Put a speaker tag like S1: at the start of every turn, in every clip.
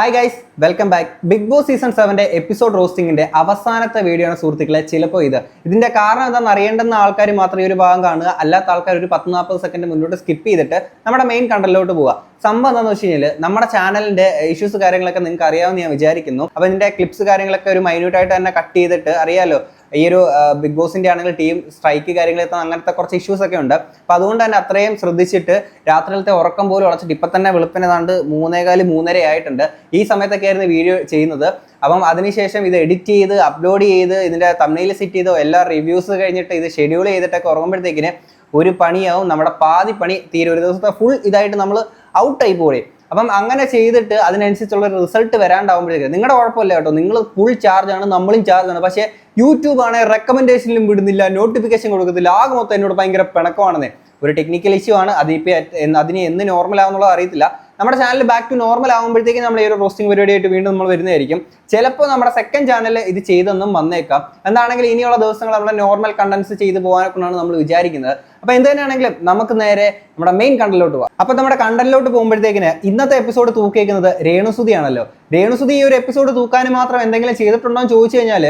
S1: Hi guys welcome back big boss season സെവന്റെ episode റോസ്റ്റിംഗിന്റെ അവസാനത്തെ video ആണ് സുഹൃത്തുക്കളെ. ചിലപ്പോൾ ഇത്. ഇതിന്റെ കാരണം എന്താണെന്ന് അറിയേണ്ടുന്ന ആൾക്കാർ മാത്രമേ ഒരു ഭാഗം കാണുക. അല്ലാത്ത ആൾക്കാർ ഒരു പത്ത് നാൽപ്പത് സെക്കൻഡ് മുന്നോട്ട് സ്കിപ്പ് ചെയ്തിട്ട് നമ്മുടെ മെയിൻ കണ്ടലിലോട്ട് പോവുക. സംഭവം എന്താണെന്ന് വെച്ച് കഴിഞ്ഞാൽ നമ്മുടെ ചാനലിന്റെ ഇഷ്യൂസ് കാര്യങ്ങളൊക്കെ നിങ്ങൾക്ക് അറിയാമെന്ന് ഞാൻ വിചാരിക്കുന്നു. അപ്പോൾ ഇതിന്റെ ക്ലിപ്സ് കാര്യങ്ങളൊക്കെ ഒരു മൈന്യൂട്ടായിട്ട് തന്നെ കട്ട് ചെയ്തിട്ട് അറിയാലോ? ഈ ഒരു ബിഗ് ബോസിന്റെ ആണെങ്കിൽ ടീം സ്ട്രൈക്ക് കാര്യങ്ങൾ എത്താൻ അങ്ങനത്തെ കുറച്ച് ഇഷ്യൂസ് ഒക്കെ ഉണ്ട്. അപ്പൊ അതുകൊണ്ട് തന്നെ അത്രയും ശ്രദ്ധിച്ചിട്ട് രാത്രിയിലത്തെ ഉറക്കം പോലും ഉളച്ചിട്ട് ഇപ്പൊ തന്നെ വെളുപ്പിന് ഏതാണ്ട് മൂന്നേകാൽ മൂന്നര ആയിട്ടുണ്ട്. ഈ സമയത്തൊക്കെ ആയിരുന്നു വീഡിയോ ചെയ്യുന്നത്. അപ്പം അതിനുശേഷം ഇത് എഡിറ്റ് ചെയ്ത് അപ്ലോഡ് ചെയ്ത് ഇതിന്റെ തമിഴിൽ സെറ്റ് ചെയ്തോ എല്ലാ റിവ്യൂസ് കഴിഞ്ഞിട്ട് ഇത് ഷെഡ്യൂൾ ചെയ്തിട്ടൊക്കെ ഉറങ്ങുമ്പോഴത്തേക്കിന് ഒരു പണിയാവും. നമ്മുടെ പാതി പണി തീരും ഒരു ദിവസത്തെ ഫുൾ ഇതായിട്ട് നമ്മൾ ഔട്ടായി പോയി അപ്പം അങ്ങനെ ചെയ്തിട്ട് അതിനനുസരിച്ചുള്ള റിസൾട്ട് വരാണ്ടാവുമ്പോഴേക്കും നിങ്ങളുടെ കുഴപ്പമില്ല കേട്ടോ. നിങ്ങൾ ഫുൾ ചാർജ് ആണ് നമ്മളും ചാർജ് ആണ്. പക്ഷേ യൂട്യൂബ് ആണെങ്കിൽ റെക്കമെൻഡേഷനിലും വിടുന്നില്ല നോട്ടിഫിക്കേഷൻ കൊടുക്കത്തില്ല. ആകെ മൊത്തം എന്നോട് ഭയങ്കര പിണക്കമാണെന്നേ. ഒരു ടെക്നിക്കൽ ഇഷ്യൂ ആണ്. അതിപ്പോൾ അതിന് എന്ന് നോർമൽ ആവുന്നുള്ളത് അറിയത്തില്ല. നമ്മുടെ ചാനൽ ബാക്ക് ടു നോർമൽ ആകുമ്പോഴത്തേക്കും നമ്മൾ ഈ ഒരു റോസ്റ്റിംഗ് പരിപാടിയായിട്ട് വീണ്ടും നമ്മൾ വരുന്നതായിരിക്കും. ചിലപ്പോൾ നമ്മുടെ സെക്കൻഡ് ചാനൽ ഇത് ചെയ്തെന്നും വന്നേക്കാം. എന്താണെങ്കിൽ ഇനിയുള്ള ദിവസങ്ങൾ നമ്മുടെ നോർമൽ കണ്ടൻസ് ചെയ്ത് പോകാനൊക്കെയാണ് നമ്മൾ വിചാരിക്കുന്നത്. അപ്പോൾ എന്ത് തന്നെയാണെങ്കിലും നമുക്ക് നേരെ നമ്മുടെ മെയിൻ കണ്ടന്റിലോട്ട് പോകാം അപ്പോൾ നമ്മുടെ കണ്ടന്റിലോട്ട് പോകുമ്പോഴത്തേക്കിന് ഇന്നത്തെ എപ്പിസോഡ് തൂക്കിയേക്കുന്നത് രേണുസുതിയാണല്ലോ. രേണുസുതി ഈ ഒരു എപ്പിസോഡ് തൂക്കാൻ മാത്രം എന്തെങ്കിലും ചെയ്തിട്ടുണ്ടോ എന്ന് ചോദിച്ചു കഴിഞ്ഞാൽ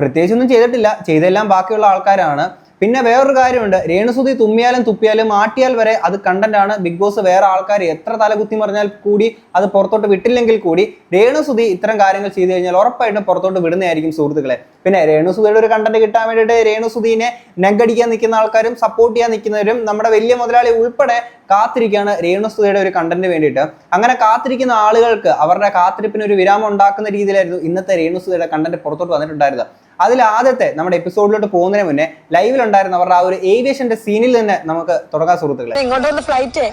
S1: പ്രത്യേകിച്ചൊന്നും ചെയ്തിട്ടില്ല. ചെയ്തെല്ലാം ബാക്കിയുള്ള ആൾക്കാരാണ്. പിന്നെ വേറൊരു കാര്യമുണ്ട്. രേണുസുതി തുമ്മിയാലും തുപ്പിയാലും ആട്ടിയാൽ വരെ അത് കണ്ടന്റ് ആണ്. ബിഗ് ബോസ് വേറെ ആൾക്കാർ എത്ര തലകുത്തി മറിഞ്ഞാൽ കൂടി അത് പുറത്തോട്ട് വിട്ടില്ലെങ്കിൽ കൂടി രേണുസുതി ഇത്തരം കാര്യങ്ങൾ ചെയ്തു കഴിഞ്ഞാൽ ഉറപ്പായിട്ടും പുറത്തോട്ട് വിടുന്നതായിരിക്കും സുഹൃത്തുക്കളെ. പിന്നെ രേണുസുതിയുടെ ഒരു കണ്ടന്റ് കിട്ടാൻ വേണ്ടിയിട്ട് രേണുസുതിനെ നെഗടിക്കാൻ നിൽക്കുന്ന ആൾക്കാരും സപ്പോർട്ട് ചെയ്യാൻ നിൽക്കുന്നവരും നമ്മുടെ വലിയ മുതലാളി ഉൾപ്പെടെ കാത്തിരിക്കുകയാണ് രേണുസുതിയുടെ ഒരു കണ്ടന്റ് വേണ്ടിയിട്ട്. അങ്ങനെ കാത്തിരിക്കുന്ന ആളുകൾക്ക് അവരുടെ കാത്തിരിപ്പിന് ഒരു വിരാമം ഉണ്ടാക്കുന്ന രീതിയിലായിരുന്നു ഇന്നത്തെ രേണുസുതിയുടെ കണ്ടന്റ് പുറത്തോട്ട് വന്നിട്ടുണ്ടായിരുന്നത്. അതിൽ ആദ്യത്തെ നമ്മുടെ എപ്പിസോഡിലോട്ട് പോകുന്നതിന് മുന്നേ ലൈവിൽ ഉണ്ടായിരുന്ന അവരുടെ ആ ഒരു ഏവിയേഷന്റെ സീനിൽ തന്നെ നമുക്ക് തുടങ്ങാൻ സുഹൃത്തുക്കളെ.
S2: ഇങ്ങോട്ട് വന്ന് ഫ്ലൈറ്റ്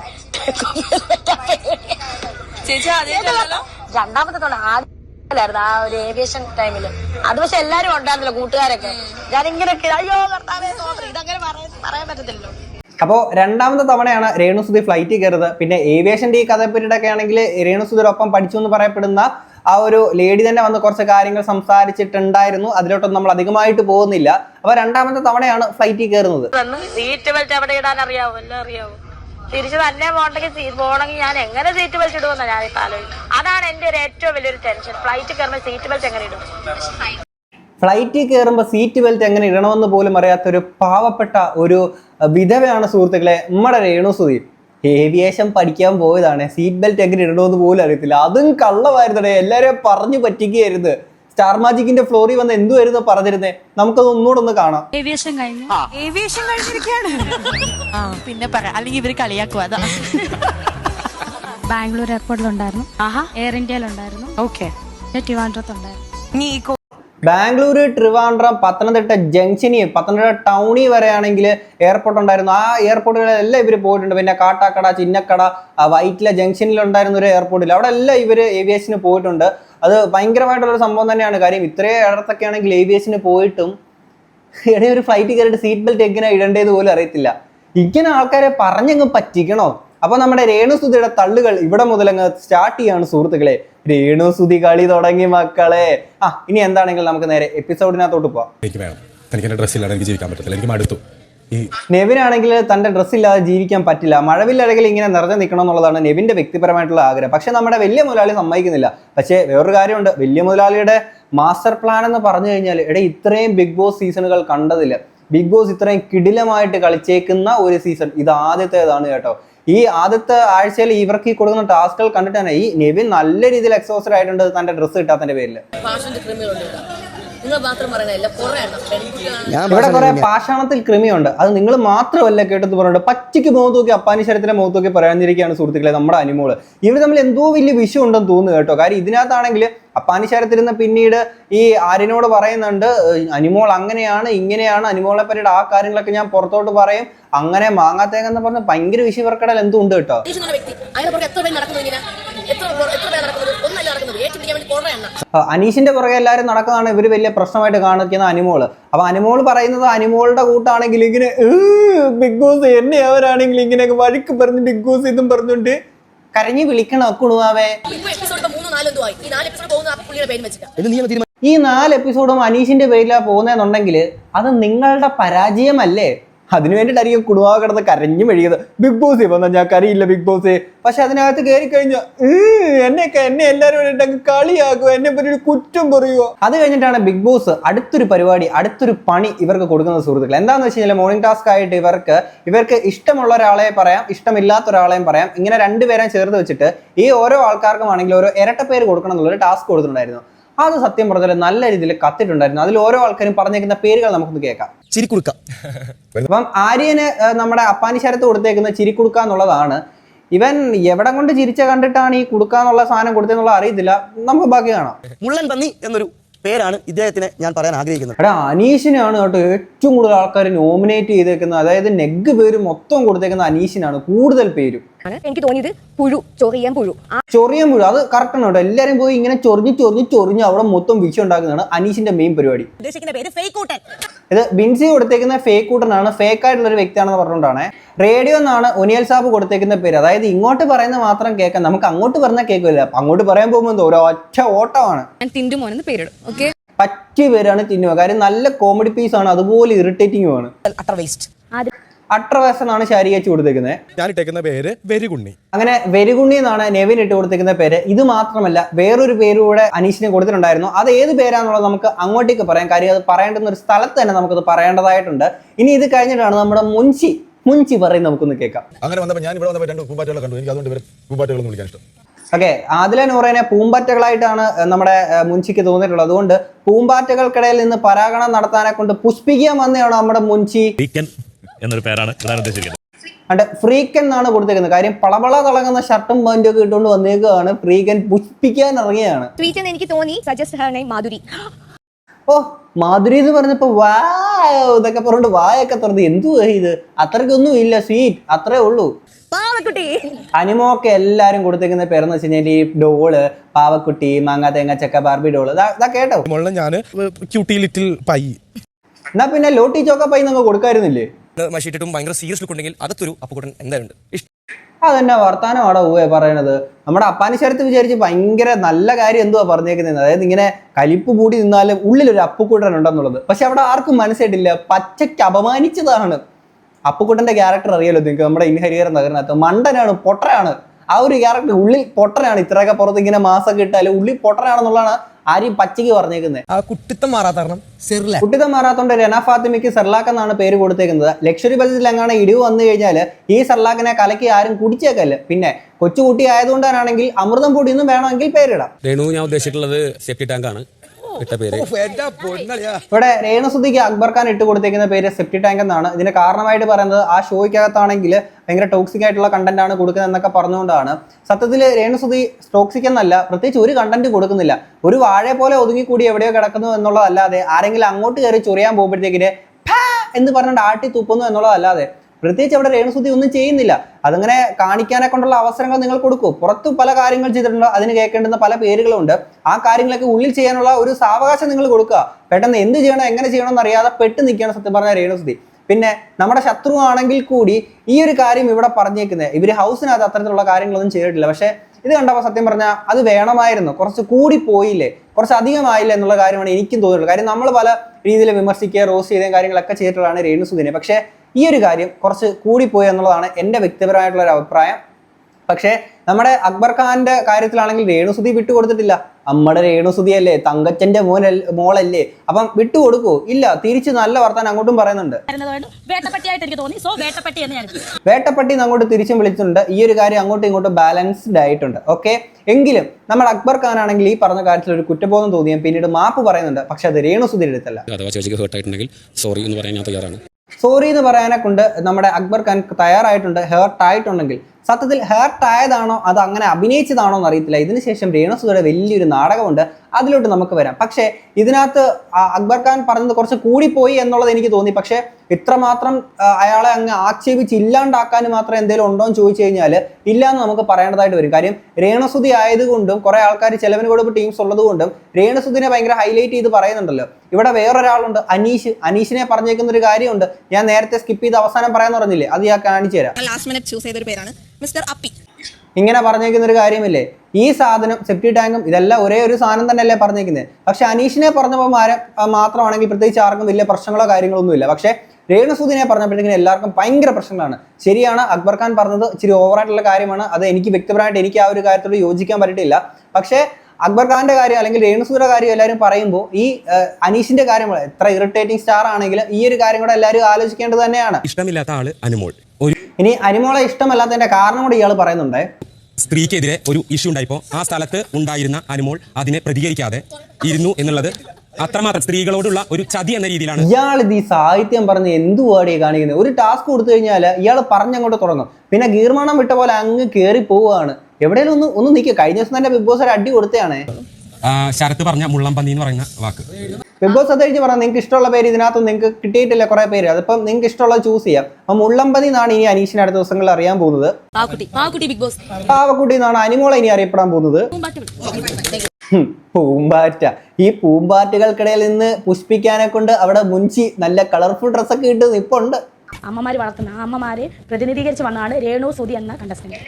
S2: രണ്ടാമത്തെ തവണ ആദ്യമായിരുന്നു ആ ഒരു ഏവിയേഷൻ ടൈമിൽ അത് പക്ഷെ എല്ലാരും ഉണ്ടായിരുന്നല്ലോ കൂട്ടുകാരൊക്കെ. ഞാൻ ഇങ്ങനെ അയ്യോ കർത്താവേ ഇതങ്ങനെ പറയാൻ പറ്റത്തില്ലല്ലോ.
S1: അപ്പോൾ രണ്ടാമത്തെ തവണയാണ് രേണുസുതി ഫ്ലൈറ്റിൽ കയറുന്നത് പിന്നെ ഏവിയേഷന്റെ ഈ കഥപ്പറ്റിട്ടൊക്കെ ആണെങ്കിൽ രേണുസുതിയുടെ ഒപ്പം പഠിച്ചു എന്ന് പറയപ്പെടുന്ന ആ ഒരു ലേഡി തന്നെ വന്ന് കുറച്ച് കാര്യങ്ങൾ സംസാരിച്ചിട്ടുണ്ടായിരുന്നു. അതിലോട്ടൊന്നും നമ്മൾ അധികമായിട്ട് പോകുന്നില്ല. അപ്പൊ രണ്ടാമത്തെ തവണയാണ് ഫ്ലൈറ്റിൽ കയറുന്നത്.
S2: സീറ്റ് ബെൽറ്റ് എവിടെ ഇടാൻ അറിയാവോ? എല്ലാം അറിയാവോ? തിരിച്ച് തന്നെ പോകണമെങ്കിൽ പോകണമെങ്കിൽ ഞാൻ എങ്ങനെ സീറ്റ് ബെൽറ്റ് ഇടുമെന്നാണ് ഞാൻ ഇപ്പൊ അതാണ് എന്റെ ഒരു ഏറ്റവും വലിയൊരു ടെൻഷൻ ഫ്ലൈറ്റ് കയറുമ്പോൾ സീറ്റ് ബെൽറ്റ് എങ്ങനെ ഇടും?
S1: ഫ്ലൈറ്റിൽ കയറുമ്പോൾ സീറ്റ് ബെൽറ്റ് എങ്ങനെ ഇടണമെന്ന് പോലും അറിയാത്ത ഒരു പാവപ്പെട്ട ഒരു വിധവയാണ് സുഹൃത്തുക്കളെ നമ്മുടെ രേണു രേണുസുതി ഏവിയേഷൻ പഠിക്കാൻ പോയതാണ്. സീറ്റ് ബെൽറ്റ് എങ്ങനെ ഇടണമെന്ന് പോലും അറിയത്തില്ല. അതും കള്ളമായിരുന്നേ എല്ലാവരെയും പറഞ്ഞു പറ്റിക്കുകയായിരുന്നു. സ്റ്റാർ മാജിക്കിന്റെ ഫ്ലോറിൽ വന്ന് എന്തുമായിരുന്നു പറഞ്ഞിരുന്നേ? നമുക്കത് ഒന്നുകൂടെ ഒന്ന് കാണാം.
S3: ഏവിയേഷൻ കഴിഞ്ഞു. ഏവിയേഷൻ കഴിഞ്ഞിരിക്കുകയാണ്. പിന്നെ പറ. അല്ലെങ്കിൽ ഇവർ കളിയാക്കുക അതാ.
S4: ബാംഗ്ലൂർ എയർപോർട്ടിലുണ്ടായിരുന്നു
S3: ആഹാ.
S4: എയർ ഇന്ത്യയിലുണ്ടായിരുന്നു
S3: ഓക്കെ
S4: ട്രിവാൻഡ്രത്തുണ്ടായിരുന്നു
S1: ബാംഗ്ലൂർ ട്രിവാൻഡ്രം പത്തനംതിട്ട ജംഗ്ഷനി പത്തനംതിട്ട ടൗണിൽ വരെയാണെങ്കിൽ എയർപോർട്ട് ഉണ്ടായിരുന്നു. ആ എയർപോർട്ടുകളിലെല്ലാം ഇവർ പോയിട്ടുണ്ട്. പിന്നെ കാട്ടാക്കട ചിന്നക്കട വൈറ്റില ജംഗ്ഷനിൽ ഉണ്ടായിരുന്ന ഒരു എയർപോർട്ടിൽ അവിടെ എല്ലാം ഇവർ ഏവിയേഷന് പോയിട്ടുണ്ട്. അത് ഭയങ്കരമായിട്ടുള്ള ഒരു സംഭവം തന്നെയാണ്. കാര്യം ഇത്രയും ഇടത്തൊക്കെ ആണെങ്കിൽ ഏവിയേഷന് പോയിട്ടും ഇടയിൽ ഒരു ഫ്ലൈറ്റ് കയറിയിട്ട് സീറ്റ് ബെൽറ്റ് എങ്ങനെ ഇടേണ്ടത് പോലും അറിയത്തില്ല. ഇങ്ങനെ ആൾക്കാരെ പറഞ്ഞങ്ങ് പറ്റിക്കണോ? അപ്പൊ നമ്മുടെ രേണുസുതിയുടെ തള്ളുകൾ ഇവിടെ മുതലങ്ങ് സ്റ്റാർട്ട് ചെയ്യാണ് സുഹൃത്തുക്കളെ. രേണുസുതി കളി തുടങ്ങി മക്കളെ. ആ ഇനി എന്താണെങ്കിലും നമുക്ക് നേരെ എപ്പിസോഡിനകത്തോട്ട് പോവാം.
S5: എനിക്ക് വേണം. എനിക്ക് എന്റെ ഡ്രസ്സില്ലാതെ എനിക്ക് ജീവിക്കാൻ പറ്റത്തില്ല. എനിക്ക് മടുത്തു.
S1: നെവിനാണെങ്കിൽ തന്റെ ഡ്രസ് ഇല്ലാതെ ജീവിക്കാൻ പറ്റില്ല. മഴവില്ലഴകിൽ ഇങ്ങനെ നിറഞ്ഞു നിൽക്കണം എന്നുള്ളതാണ് നെവിന്റെ വ്യക്തിപരമായിട്ടുള്ള ആഗ്രഹം. പക്ഷെ നമ്മുടെ വലിയ മുതലാളി സമ്മതിക്കുന്നില്ല. പക്ഷേ വേറൊരു കാര്യമുണ്ട്. വലിയ മുതലാളിയുടെ മാസ്റ്റർ പ്ലാൻ എന്ന് പറഞ്ഞു കഴിഞ്ഞാൽ എടേ ഇത്രയും ബിഗ് ബോസ് സീസണുകൾ കണ്ടതില്ല ബിഗ് ബോസ് ഇത്രയും കിടിലമായിട്ട് കളിച്ചേക്കുന്ന ഒരു സീസൺ ഇത് ആദ്യത്തേതാണ് കേട്ടോ. ഈ ആദ്യത്തെ ആഴ്ചയിൽ ഇവർക്ക് ഈ കൊടുക്കുന്ന ടാസ്കുകൾ കണ്ടിട്ട് തന്നെ ഈ നെവിൻ നല്ല രീതിയിൽ എക്സോസ്റ്റഡ് ആയിട്ടുണ്ട് തന്റെ ഡ്രസ്സ് കിട്ടാത്തതിന്റെ പേരിൽ.
S6: ഇവിടെ മാത്രം പറയണല്ല കുറെ എണ്ണം.
S1: ഇവിടെ കുറെ പാഷാണത്തിൽ കൃമിയുണ്ട്. അത് നിങ്ങൾ മാത്രമല്ല കേട്ടത് പറഞ്ഞിട്ട് പച്ചയ്ക്ക് മുഖത്ത് നോക്കി അപ്പാനിശരത്തിന്റെ മുഖത്ത് നോക്കി പറയാനിരിക്കുകയാണ് സുഹൃത്തുക്കളെ നമ്മുടെ അനിമോൾ. ഇവർ തമ്മിൽ എന്തോ വലിയ വിഷയം ഉണ്ടെന്ന് തോന്നുന്നു കേട്ടോ. കാര്യം ഇതിനകത്താണെങ്കിൽ അപ്പാനിശരത്തിരുന്ന് പിന്നീട് ഈ ആര്യനോട് പറയുന്നുണ്ട് അനുമോൾ അങ്ങനെയാണ് ഇങ്ങനെയാണ് അനിമോളെ പറ്റിയിട്ട് ആ കാര്യങ്ങളൊക്കെ ഞാൻ പുറത്തോട്ട് പറയും. അങ്ങനെ മാങ്ങാത്തേക്കെന്ന് പറഞ്ഞ് ഭയങ്കര വിഷയവർക്കടൽ എന്തോ ഉണ്ട് കേട്ടോ.
S6: എത്ര പേര് നടക്കുന്നു എത്ര പേര് നടക്കുന്നത്
S1: അനീഷിന്റെ പുറകെ എല്ലാവരും നടക്കുന്നതാണ് ഇവർ വലിയ പ്രശ്നമായിട്ട് കാണിക്കുന്ന അനിമോൾ. അപ്പൊ അനിമോൾ പറയുന്നത് അനിമോളുടെ കൂട്ടാണെങ്കിൽ ഇങ്ങനെ ബിഗ് ബോസ് എന്നെ അവരാണെങ്കിൽ ഇങ്ങനെയൊക്കെ വഴിക്ക് പറഞ്ഞ് ബിഗ് ബോസ് ഇതും പറഞ്ഞുകൊണ്ട് കരഞ്ഞു വിളിക്കണം കുണുവാവേ?
S6: എപ്പിസോഡ് ഇപ്പൊ മൂന്നോ നാലോ ഈ നാല് എപ്പിസോഡ് പോകുന്ന ആ പുള്ളിയുടെ പേര് വെച്ചിട്ട്.
S1: ഈ നാല് എപ്പിസോഡും അനീഷിന്റെ പേരിലാ പോകുന്നതെന്നുണ്ടെങ്കിൽ അത് നിങ്ങളുടെ പരാജയമല്ലേ? അതിനു വേണ്ടിയിട്ടായിരിക്കും കുടുംബാവ് കിടന്ന് കരഞ്ഞു മെഴുകിയത്. ബിഗ് ബോസ് വന്നാൽ ഞാൻ കരയില്ല ബിഗ് ബോസ് പക്ഷെ അതിനകത്ത് കയറി കഴിഞ്ഞു. എന്നെയൊക്കെ എന്നെ എല്ലാവരും കൂടി അങ്ങ് കളിയാക്കുമോ എന്നെ പറ്റി ഒരു കുറ്റം പറയുമോ അത് കഴിഞ്ഞിട്ടാണ് ബിഗ് ബോസ് അടുത്തൊരു പരിപാടി അടുത്തൊരു പണി ഇവർക്ക് കൊടുക്കുന്ന സുഹൃത്തുക്കൾ. എന്താണെന്ന് വെച്ച് കഴിഞ്ഞാൽ മോർണിംഗ് ടാസ്ക് ആയിട്ട് ഇവർക്ക് ഇവർക്ക് ഇഷ്ടമുള്ള ഒരാളെ പറയാം ഇഷ്ടമില്ലാത്ത ഒരാളെയും പറയാം. ഇങ്ങനെ രണ്ടുപേരെയും ചേർത്ത് വെച്ചിട്ട് ഈ ഓരോ ആൾക്കാർക്കും ആണെങ്കിൽ ഓരോ ഇരട്ട പേര് കൊടുക്കണം എന്നുള്ളൊരു ടാസ്ക് കൊടുത്തിട്ടുണ്ടായിരുന്നു. അത് സത്യം പറഞ്ഞാൽ നല്ല രീതിയിൽ കത്തിട്ടുണ്ടായിരുന്നു അതിൽ ഓരോ ആൾക്കാരും പറഞ്ഞേക്കുന്ന പേരുകൾ നമുക്കൊന്ന് കേൾക്കാം.
S5: ചിരിക്കുടുക്ക.
S1: അപ്പം ആര്യന് നമ്മുടെ അപ്പാനിശാരത്ത് കൊടുത്തേക്കുന്ന ചിരിക്കുടുക്ക എന്നുള്ളതാണ്. ഇവൻ എവിടെ കൊണ്ട് ചിരിച്ച കണ്ടിട്ടാണ് ഈ കുടുക്ക എന്നുള്ള സാധനം കൊടുത്തെന്നുള്ള അറിയത്തില്ല. നമുക്ക് ബാക്കി കാണാം.
S7: മുള്ളൻ തന്നി എന്നൊരു പേരാണ് ഇദ്ദേഹത്തിന് ഞാൻ പറയാൻ ആഗ്രഹിക്കുന്നത്.
S1: എടാ അനീഷിനാണ് കേട്ടോ ഏറ്റവും കൂടുതൽ ആൾക്കാർ നോമിനേറ്റ് ചെയ്തേക്കുന്നത്. അതായത് നെഗ് പേര് മൊത്തം കൊടുത്തേക്കുന്ന അനീഷിനാണ് കൂടുതൽ പേരും.
S6: എനിക്ക് തോന്നിയത് പുഴു ചൊറിയൻ പുഴു.
S1: ചൊറിയൻ പുഴു അത് കറക്റ്റ് ആണ് കേട്ടോ. എല്ലാരും പോയി ഇങ്ങനെ ചൊറിഞ്ഞ് ചൊറിഞ്ഞ് ചൊറിഞ്ഞ് അവിടെ മൊത്തം വിഷയം ഉണ്ടാക്കുന്നതാണ് അനീഷിന്റെ മെയിൻ പരിപാടി.
S6: ഉദ്ദേശിക്കുന്ന പേര് ഫേക്ക്
S1: ഇത് ബിൻസി കൊടുത്തേക്കുന്ന ഫേക്ക് കൂട്ടനാണ്. ഫേക്ക് ആയിട്ടുള്ള ഒരു വ്യക്തിയാണെന്ന് പറഞ്ഞുകൊണ്ടാണ്. റേഡിയോ എന്നാണ് ഒനിയൽ സാബ് കൊടുത്തേക്കുന്ന പേര്. അതായത് ഇങ്ങോട്ട് പറയുന്ന മാത്രം കേൾക്കാം നമുക്ക് അങ്ങോട്ട് പറഞ്ഞാൽ കേൾക്കില്ല അങ്ങോട്ട് പറയാൻ പോകുമ്പോൾ ഒരൊറ്റ ഓട്ടമാണ്.
S6: എന്ന് പേരിടും. ഓക്കെ
S1: പറ്റിയ പേരാണ് തിന്നുക കാര്യം നല്ല കോമഡി പീസ് ആണ്. അതുപോലെ ഇറിറ്റേറ്റിംഗുമാണ്
S7: അത്ര വേസ്റ്റ്
S1: അട്രവേസ് എന്നാണ് ശാരീകരിച്ച് കൊടുത്തേക്കുന്നത്.
S5: ഞാൻ ഇട്ടേക്കുന്ന പേര് വെരികുണ്ണി.
S1: അങ്ങനെ വെരികുണ്ണി എന്നാണ് നെവിൻ ഇട്ട് കൊടുത്തേക്കുന്ന പേര്. ഇത് മാത്രമല്ല വേറൊരു പേര് കൂടെ അനീഷിന് കൊടുത്തിട്ടുണ്ടായിരുന്നു. അത് ഏത് പേരാന്നുള്ളത് നമുക്ക് അങ്ങോട്ടേക്ക് പറയാം. കാര്യം അത് പറയേണ്ടുന്ന ഒരു സ്ഥലത്ത് തന്നെ നമുക്കത് പറയേണ്ടതായിട്ടുണ്ട്. ഇനി ഇത് കഴിഞ്ഞിട്ടാണ് നമ്മുടെ മുൻഷി മുൻഷി പറയും നമുക്കൊന്ന് കേൾക്കാം.
S5: അങ്ങനെ വന്നപ്പോൾ ഞാൻ ഇവിടെ വന്നപ്പോൾ രണ്ട് പൂമ്പാറ്റകളെ കണ്ടു. എനിക്ക് അതുകൊണ്ട് ഇവരെ പൂമ്പാറ്റകളെന്ന് വിളിക്കാൻ ഇഷ്ടം.
S1: ഓക്കെ ആദില നൂറേനെ പൂമ്പാറ്റകളായിട്ടാണ് നമ്മുടെ മുൻഷിക്ക് മുൻചിക്ക് തോന്നിയിട്ടുള്ളത്. അതുകൊണ്ട് പൂമ്പാറ്റകൾക്കിടയിൽ നിന്ന് പരാഗണം നടത്താനെ കൊണ്ട് പുഷ്പിക്കാൻ വന്നെയാണ് നമ്മുടെ മുൻചി
S8: വീക്കൻ എന്നൊരു പേരാണ് ഇടാൻ ഉദ്ദേശിക്കുന്നത്
S1: അണ്ട് ഫ്രീക്കൻ എന്നാണ് കൊടുത്തേക്കുന്നത്. കാര്യം പളപള തിളങ്ങുന്ന ഷർട്ടും പാന്റും ഒക്കെ ഇട്ടുകൊണ്ട് വന്നേക്കുകയാണ് ഫ്രീക്കൻ പുഷ്പിക്കാൻ ഇറങ്ങിയാണ്.
S6: ട്വീറ്റ് എനിക്ക് തോന്നി suggest her name Madhuri
S1: oh Madhuri എന്ന് പറഞ്ഞപ്പോ വാ ഇതൊക്കെ പറഞ്ഞിട്ട് വായൊക്കെ തുറന്ന് എന്തുവാ ഇത്? അത്രക്കൊന്നും ഇല്ല സ്വീറ്റ് അത്രേ ഉള്ളൂ.
S6: പാവക്കുട്ടി.
S1: അനിമോക്ക് എല്ലാരും കൊടുത്തേക്കുന്ന പേര് എന്ന് വെച്ചാൽ ഈ ഡോൾ പാവക്കുട്ടി മാങ്ങാ തേങ്ങ ചക്ക ബാർബി ഡോൾ. കേട്ടോ.
S5: ഞാൻ ക്യൂട്ടി ലിറ്റിൽ പൈ
S1: എന്നാ പിന്നെ ലോട്ടി ചോക്ക പൈ നിങ്ങൾ കൊടുക്കായിരുന്നില്ലേ?
S7: മഷിട്ടിട്ടും ഭയങ്കര സീരിയസ് ലുക്ക് അകത്തൊരു അപ്പുകുട്ടൻ എന്തായാലും ഇഷ്ടം
S1: അതെന്നാ ഊവേ പറയണത്? നമ്മുടെ അപ്പാനിശരത്ത് വിചാരിച്ച് ഭയങ്കര നല്ല കാര്യം എന്തുവാ പറഞ്ഞേക്കുന്നത് അതായത് ഇങ്ങനെ കലിപ്പ് കൂടി നിന്നാലും ഒരു അപ്പുക്കുട്ടൻ ഉണ്ടെന്നുള്ളത്. പക്ഷെ അവിടെ ആർക്കും മനസ്സിലായിട്ടില്ല. പച്ചയ്ക്ക് അപമാനിച്ചതാണ്. അപ്പുക്കൂട്ടന്റെ ക്യാരക്ടർ അറിയാലോ നിങ്ങൾക്ക്? നമ്മുടെ ഇൻഹരിയർ നഗറിനകത്ത്. മണ്ടനാണ് പൊട്ടനാണ്. ആ ഒരു ക്യാരക്ടർ ഉള്ളിൽ പൊട്ടനാണ്. ഇത്രയൊക്കെ പുറത്ത് ഇങ്ങനെ മാസം ഇട്ടാലും ഉള്ളിൽ പൊട്ടനാണെന്നുള്ളതാണ് ആരും പച്ചയ്ക്ക് പറഞ്ഞേക്കുന്നത്
S7: ആ കുട്ടിത്തം മാറാത്ത കാരണം
S1: കുട്ടിത്തം മാറാത്തോണ്ട് രന ഫാത്തിമയ്ക്ക് സെർലാക്ക് എന്നാണ് പേര് കൊടുത്തേക്കുന്നത്. ലക്ഷറി ബജറ്റിൽ അങ്ങനെ ഇടിവ് വന്നു കഴിഞ്ഞാൽ ഈ സെർലാക്കിനെ കലക്കി ആരും കുടിച്ചേക്കല്ല? പിന്നെ കൊച്ചുകുട്ടി ആയതുകൊണ്ടാണെങ്കിൽ അമൃതം പൊടിയൊന്നും വേണമെങ്കിൽ പേരിടാം.
S9: രേണു ഞാൻ ഉദ്ദേശിച്ചിട്ടുള്ളത് സെപ്റ്റി ടാങ്ക് ആണ്. ഇട്ട പേര്?
S1: ഇവിടെ രേണുസുദ്ധിക്ക് അക്ബർ ഖാൻ ഇട്ട് കൊടുത്തേക്കുന്ന പേര് സെപ്റ്റി ടാങ്ക് എന്നാണ്. ഇതിന് കാരണമായിട്ട് പറയുന്നത് ആ ഷോയ്ക്കകത്താണെങ്കിൽ ഭയങ്കര ടോക്സിക് ആയിട്ടുള്ള കണ്ടന്റ് ആണ് കൊടുക്കുന്നത് എന്നൊക്കെ പറഞ്ഞുകൊണ്ടാണ്. സത്യത്തിൽ രേണുസുതി ടോക്സിക് എന്നല്ല പ്രത്യേകിച്ച് ഒരു കണ്ടന്റ് കൊടുക്കുന്നില്ല. ഒരു വാഴ പോലെ ഒതുങ്ങിക്കൂടി എവിടെയോ കിടക്കുന്നു എന്നുള്ളതല്ലാതെ ആരെങ്കിലും അങ്ങോട്ട് കയറി ചൊറിയാൻ പോകുമ്പോഴത്തേക്കിന് എന്ന് പറഞ്ഞിട്ട് ആട്ടി തുപ്പുന്നു എന്നുള്ളതല്ലാതെ പ്രത്യേകിച്ച് അവിടെ രേണുസുതി ഒന്നും ചെയ്യുന്നില്ല. അതങ്ങനെ കാണിക്കാനെ കൊണ്ടുള്ള അവസരങ്ങൾ നിങ്ങൾ കൊടുക്കൂ. പുറത്തു പല കാര്യങ്ങൾ ചെയ്തിട്ടുണ്ട് അതിന് കേൾക്കേണ്ടുന്ന പല പേരുകളുണ്ട്. ആ കാര്യങ്ങളൊക്കെ ഉള്ളിൽ ചെയ്യാനുള്ള ഒരു സാവകാശം നിങ്ങൾ കൊടുക്കുക. പെട്ടെന്ന് എന്ത് ചെയ്യണം എങ്ങനെ ചെയ്യണം എന്നറിയാതെ പെട്ട് നിൽക്കുകയാണ് സത്യം പറഞ്ഞ രേണുസുതി പിന്നെ നമ്മുടെ ശത്രു ആണെങ്കിൽ കൂടി ഈ ഒരു കാര്യം ഇവിടെ പറഞ്ഞേക്കുന്നത് ഇവർ ഹൗസിനകത്ത് അത്തരത്തിലുള്ള കാര്യങ്ങളൊന്നും ചെയ്തിട്ടില്ല. പക്ഷേ ഇത് കണ്ടപ്പോൾ സത്യം പറഞ്ഞാൽ അത് വേണമായിരുന്നു. കുറച്ച് കൂടി പോയില്ലേ? കുറച്ച് അധികമായില്ല എന്നുള്ള കാര്യമാണ് എനിക്കും തോന്നിയിട്ടുള്ളത്. കാര്യം നമ്മൾ പല രീതിയിൽ വിമർശിക്കുക റോസ് ചെയ്തേയും കാര്യങ്ങളൊക്കെ ചെയ്തിട്ടുള്ളതാണ് രേണുസുദിനെ പക്ഷേ ഈ ഒരു കാര്യം കുറച്ച് കൂടിപ്പോയി എന്നുള്ളതാണ് എന്റെ വ്യക്തിപരമായിട്ടുള്ള ഒരു അഭിപ്രായം. പക്ഷേ നമ്മുടെ അക്ബർ ഖാന്റെ കാര്യത്തിലാണെങ്കിൽ രേണുസുതി വിട്ടുകൊടുത്തിട്ടില്ല. നമ്മുടെ രേണുസുതി അല്ലേ തങ്കച്ചന്റെ മോൻ മോളല്ലേ? അപ്പം വിട്ടുകൊടുക്കൂ. ഇല്ല തിരിച്ച് നല്ല വർത്താനം അങ്ങോട്ടും പറയുന്നുണ്ട്.
S2: വേട്ടപ്പട്ടി
S1: അങ്ങോട്ട് തിരിച്ചും വിളിച്ചിട്ടുണ്ട്. ഈ ഒരു കാര്യം അങ്ങോട്ടും ഇങ്ങോട്ടും ബാലൻസ്ഡ് ആയിട്ടുണ്ട്. ഓക്കെ? എങ്കിലും നമ്മൾ അക്ബർ ഖാൻ ആണെങ്കിൽ ഈ പറഞ്ഞ കാര്യത്തിൽ ഒരു കുറ്റബോധം തോന്നിയാൽ പിന്നീട് മാപ്പ് പറയുന്നുണ്ട്. പക്ഷെ അത്
S9: രേണുസുതി എടുത്തല്ല ഹേർട്ട് ആയിട്ടുണ്ടെങ്കിൽ സോറി എന്ന് പറയാൻ ഞാൻ തയ്യാറാണ്.
S1: സോറി എന്ന് പറയാനെ കൊണ്ട് നമ്മുടെ അക്ബർ ഖാൻ തയ്യാറായിട്ടുണ്ട്. ഹേർട്ട് ആയിട്ടുണ്ടെങ്കിൽ സത്യത്തിൽ ഹേർട്ട് ആയതാണോ അത് അങ്ങനെ അഭിനയിച്ചതാണോ എന്ന് അറിയത്തില്ല ഇതിനുശേഷം രേണുസുധയുടെ വലിയൊരു നാടകമുണ്ട്. അതിലോട്ട് നമുക്ക് വരാം. പക്ഷേ ഇതിനകത്ത് അക്ബർ ഖാൻ പറഞ്ഞത് കുറച്ച് കൂടിപ്പോയി എന്നുള്ളത് എനിക്ക് തോന്നി. പക്ഷേ ഇത്രമാത്രം അയാളെ അങ്ങ് ആക്ഷേപിച്ച് ഇല്ലാണ്ടാക്കാൻ മാത്രം എന്തെങ്കിലും ഉണ്ടോ എന്ന് ചോദിച്ചു കഴിഞ്ഞാൽ ഇല്ല എന്ന് നമുക്ക് പറയേണ്ടതായിട്ട് വരും. കാര്യം രേണസുതി ആയതുകൊണ്ടും കുറേ ആൾക്കാർ ചെലവിന് കൊടുപ്പ് ടീംസ് ഉള്ളതുകൊണ്ടും രേണസുദിനെ ഭയങ്കര ഹൈലൈറ്റ് ചെയ്ത് പറയുന്നുണ്ടല്ലോ. ഇവിടെ വേറൊരാളുണ്ട് അനീഷ്. അനീഷിനെ പറഞ്ഞേക്കുന്ന ഒരു കാര്യമുണ്ട്. ഞാൻ നേരത്തെ സ്കിപ്പ് ചെയ്ത് അവസാനം പറയാൻ പറഞ്ഞില്ലേ? അത് ഞാൻ കാണിച്ചു തരാം.
S6: ലാസ്റ്റ് മിനിറ്റ് ചൂസ് ചെയ്തൊരു പേരാണ്. മിസ്റ്റർ അപ്പി.
S1: ഇങ്ങനെ പറഞ്ഞേക്കുന്ന ഒരു കാര്യമില്ലേ? ഈ സാധനം സെപ്റ്റി ടാങ്കും ഇതെല്ലാം ഒരേ ഒരു സാധനം തന്നെയല്ലേ പറഞ്ഞേക്കുന്നത് പക്ഷെ അനീഷിനെ പറഞ്ഞപ്പോൾ മാത്രമാണെങ്കിൽ പ്രത്യേകിച്ച് ആർക്കും വലിയ പ്രശ്നങ്ങളോ കാര്യങ്ങളോ ഒന്നുമില്ല പക്ഷേ രേണുസൂദിനെ പറഞ്ഞപ്പോഴത്തേക്കും എല്ലാവർക്കും ഭയങ്കര പ്രശ്നങ്ങളാണ്. ശരിയാണ് അക്ബർ ഖാൻ പറഞ്ഞത് ഇച്ചിരി ഓവറായിട്ടുള്ള കാര്യമാണ്. അത് എനിക്ക് വ്യക്തിപരമായിട്ട് എനിക്ക് ആ ഒരു കാര്യത്തോട് യോജിക്കാൻ പറ്റിയിട്ടില്ല. പക്ഷേ അക്ബർ ഖാന്റെ കാര്യം അല്ലെങ്കിൽ രേണുസൂരുടെ കാര്യം എല്ലാവരും പറയുമ്പോൾ ഈ അനീഷിന്റെ കാര്യം എത്ര ഇറിറ്റേറ്റിംഗ് സ്റ്റാർ ആണെങ്കിലും ഈ ഒരു കാര്യം കൂടെ എല്ലാവരും ആലോചിക്കേണ്ടത് തന്നെയാണ്.
S9: ഇഷ്ടമില്ലാത്ത ആൾ അനുമോൾ. ഒരു
S1: ഇനി അനിമോളെ ഇഷ്ടമല്ലാത്തതിന്റെ കാരണം കൂടി ഇയാൾ പറയുന്നുണ്ട്.
S9: സ്ത്രീക്കെതിരെ ഒരു ഇഷ്യൂ ഉണ്ടായപ്പോൾ ആ സ്ഥലത്ത് ഉണ്ടായിരുന്ന അനുമോൾ അതിനെ പ്രതികരിക്കാതെ ഇരുന്നു എന്നുള്ളത് അത്രമാത്രം സ്ത്രീകളോടുള്ള ഒരു ചതി എന്ന രീതിയിലാണ്.
S1: ഇയാൾ ഇത് ഈ സാഹിത്യം പറഞ്ഞ് എന്തുവാടി കാണിക്കുന്നത്? ഒരു ടാസ്ക് കൊടുത്തു കഴിഞ്ഞാൽ ഇയാൾ പറഞ്ഞങ്ങോട്ട് തുടങ്ങും. പിന്നെ ഗീർമാണം വിട്ട പോലെ അങ്ങ് കയറി പോവുകയാണ്. എവിടെയെങ്കിലും ഒന്ന് ഒന്ന് നിൽക്കുക കഴിഞ്ഞ ദിവസം തന്നെ ബിഗ് ബോസ് ഒരു അടി കൊടുത്തതാണ്.
S9: ശരത്ത് പറഞ്ഞ മുള്ളംപന്നി എന്ന് പറയുന്ന വാക്ക്.
S1: ബിഗ് ബോസ് അത് കഴിഞ്ഞ് പറഞ്ഞാൽ നിങ്ങൾക്ക് ഇഷ്ടമുള്ള പേര് ഇതിനകത്ത് നിങ്ങൾക്ക് കിട്ടിയിട്ടില്ല കുറെ പേര്. അതിപ്പം നിങ്ങൾക്ക് ഇഷ്ടമുള്ളത് ചൂസ് ചെയ്യാം. അപ്പം മുള്ളംപതി എന്നാണ് ഇനി അനീഷിന് അടുത്ത ദിവസങ്ങളിൽ അറിയാൻ പോകുന്നത്.
S6: പാവക്കുട്ടി
S1: എന്നാണ് അനിമോൾ ഇനി അറിയപ്പെടാൻ പോകുന്നത്. പൂമ്പാറ്റ. ഈ പൂമ്പാറ്റകൾക്കിടയിൽ നിന്ന് പുഷ്പിക്കാനെ കൊണ്ട് അവിടെ മുൻചി നല്ല കളർഫുൾ ഡ്രസ്സൊക്കെ ഇട്ട് നിപ്പുണ്ട്.
S6: അമ്മമാര് വളർത്തുന്ന അമ്മമാരെ പ്രതിനിധീകരിച്ച് വന്നാണ് രേണു സുതി എന്ന കണ്ടസ്റ്റന്റ്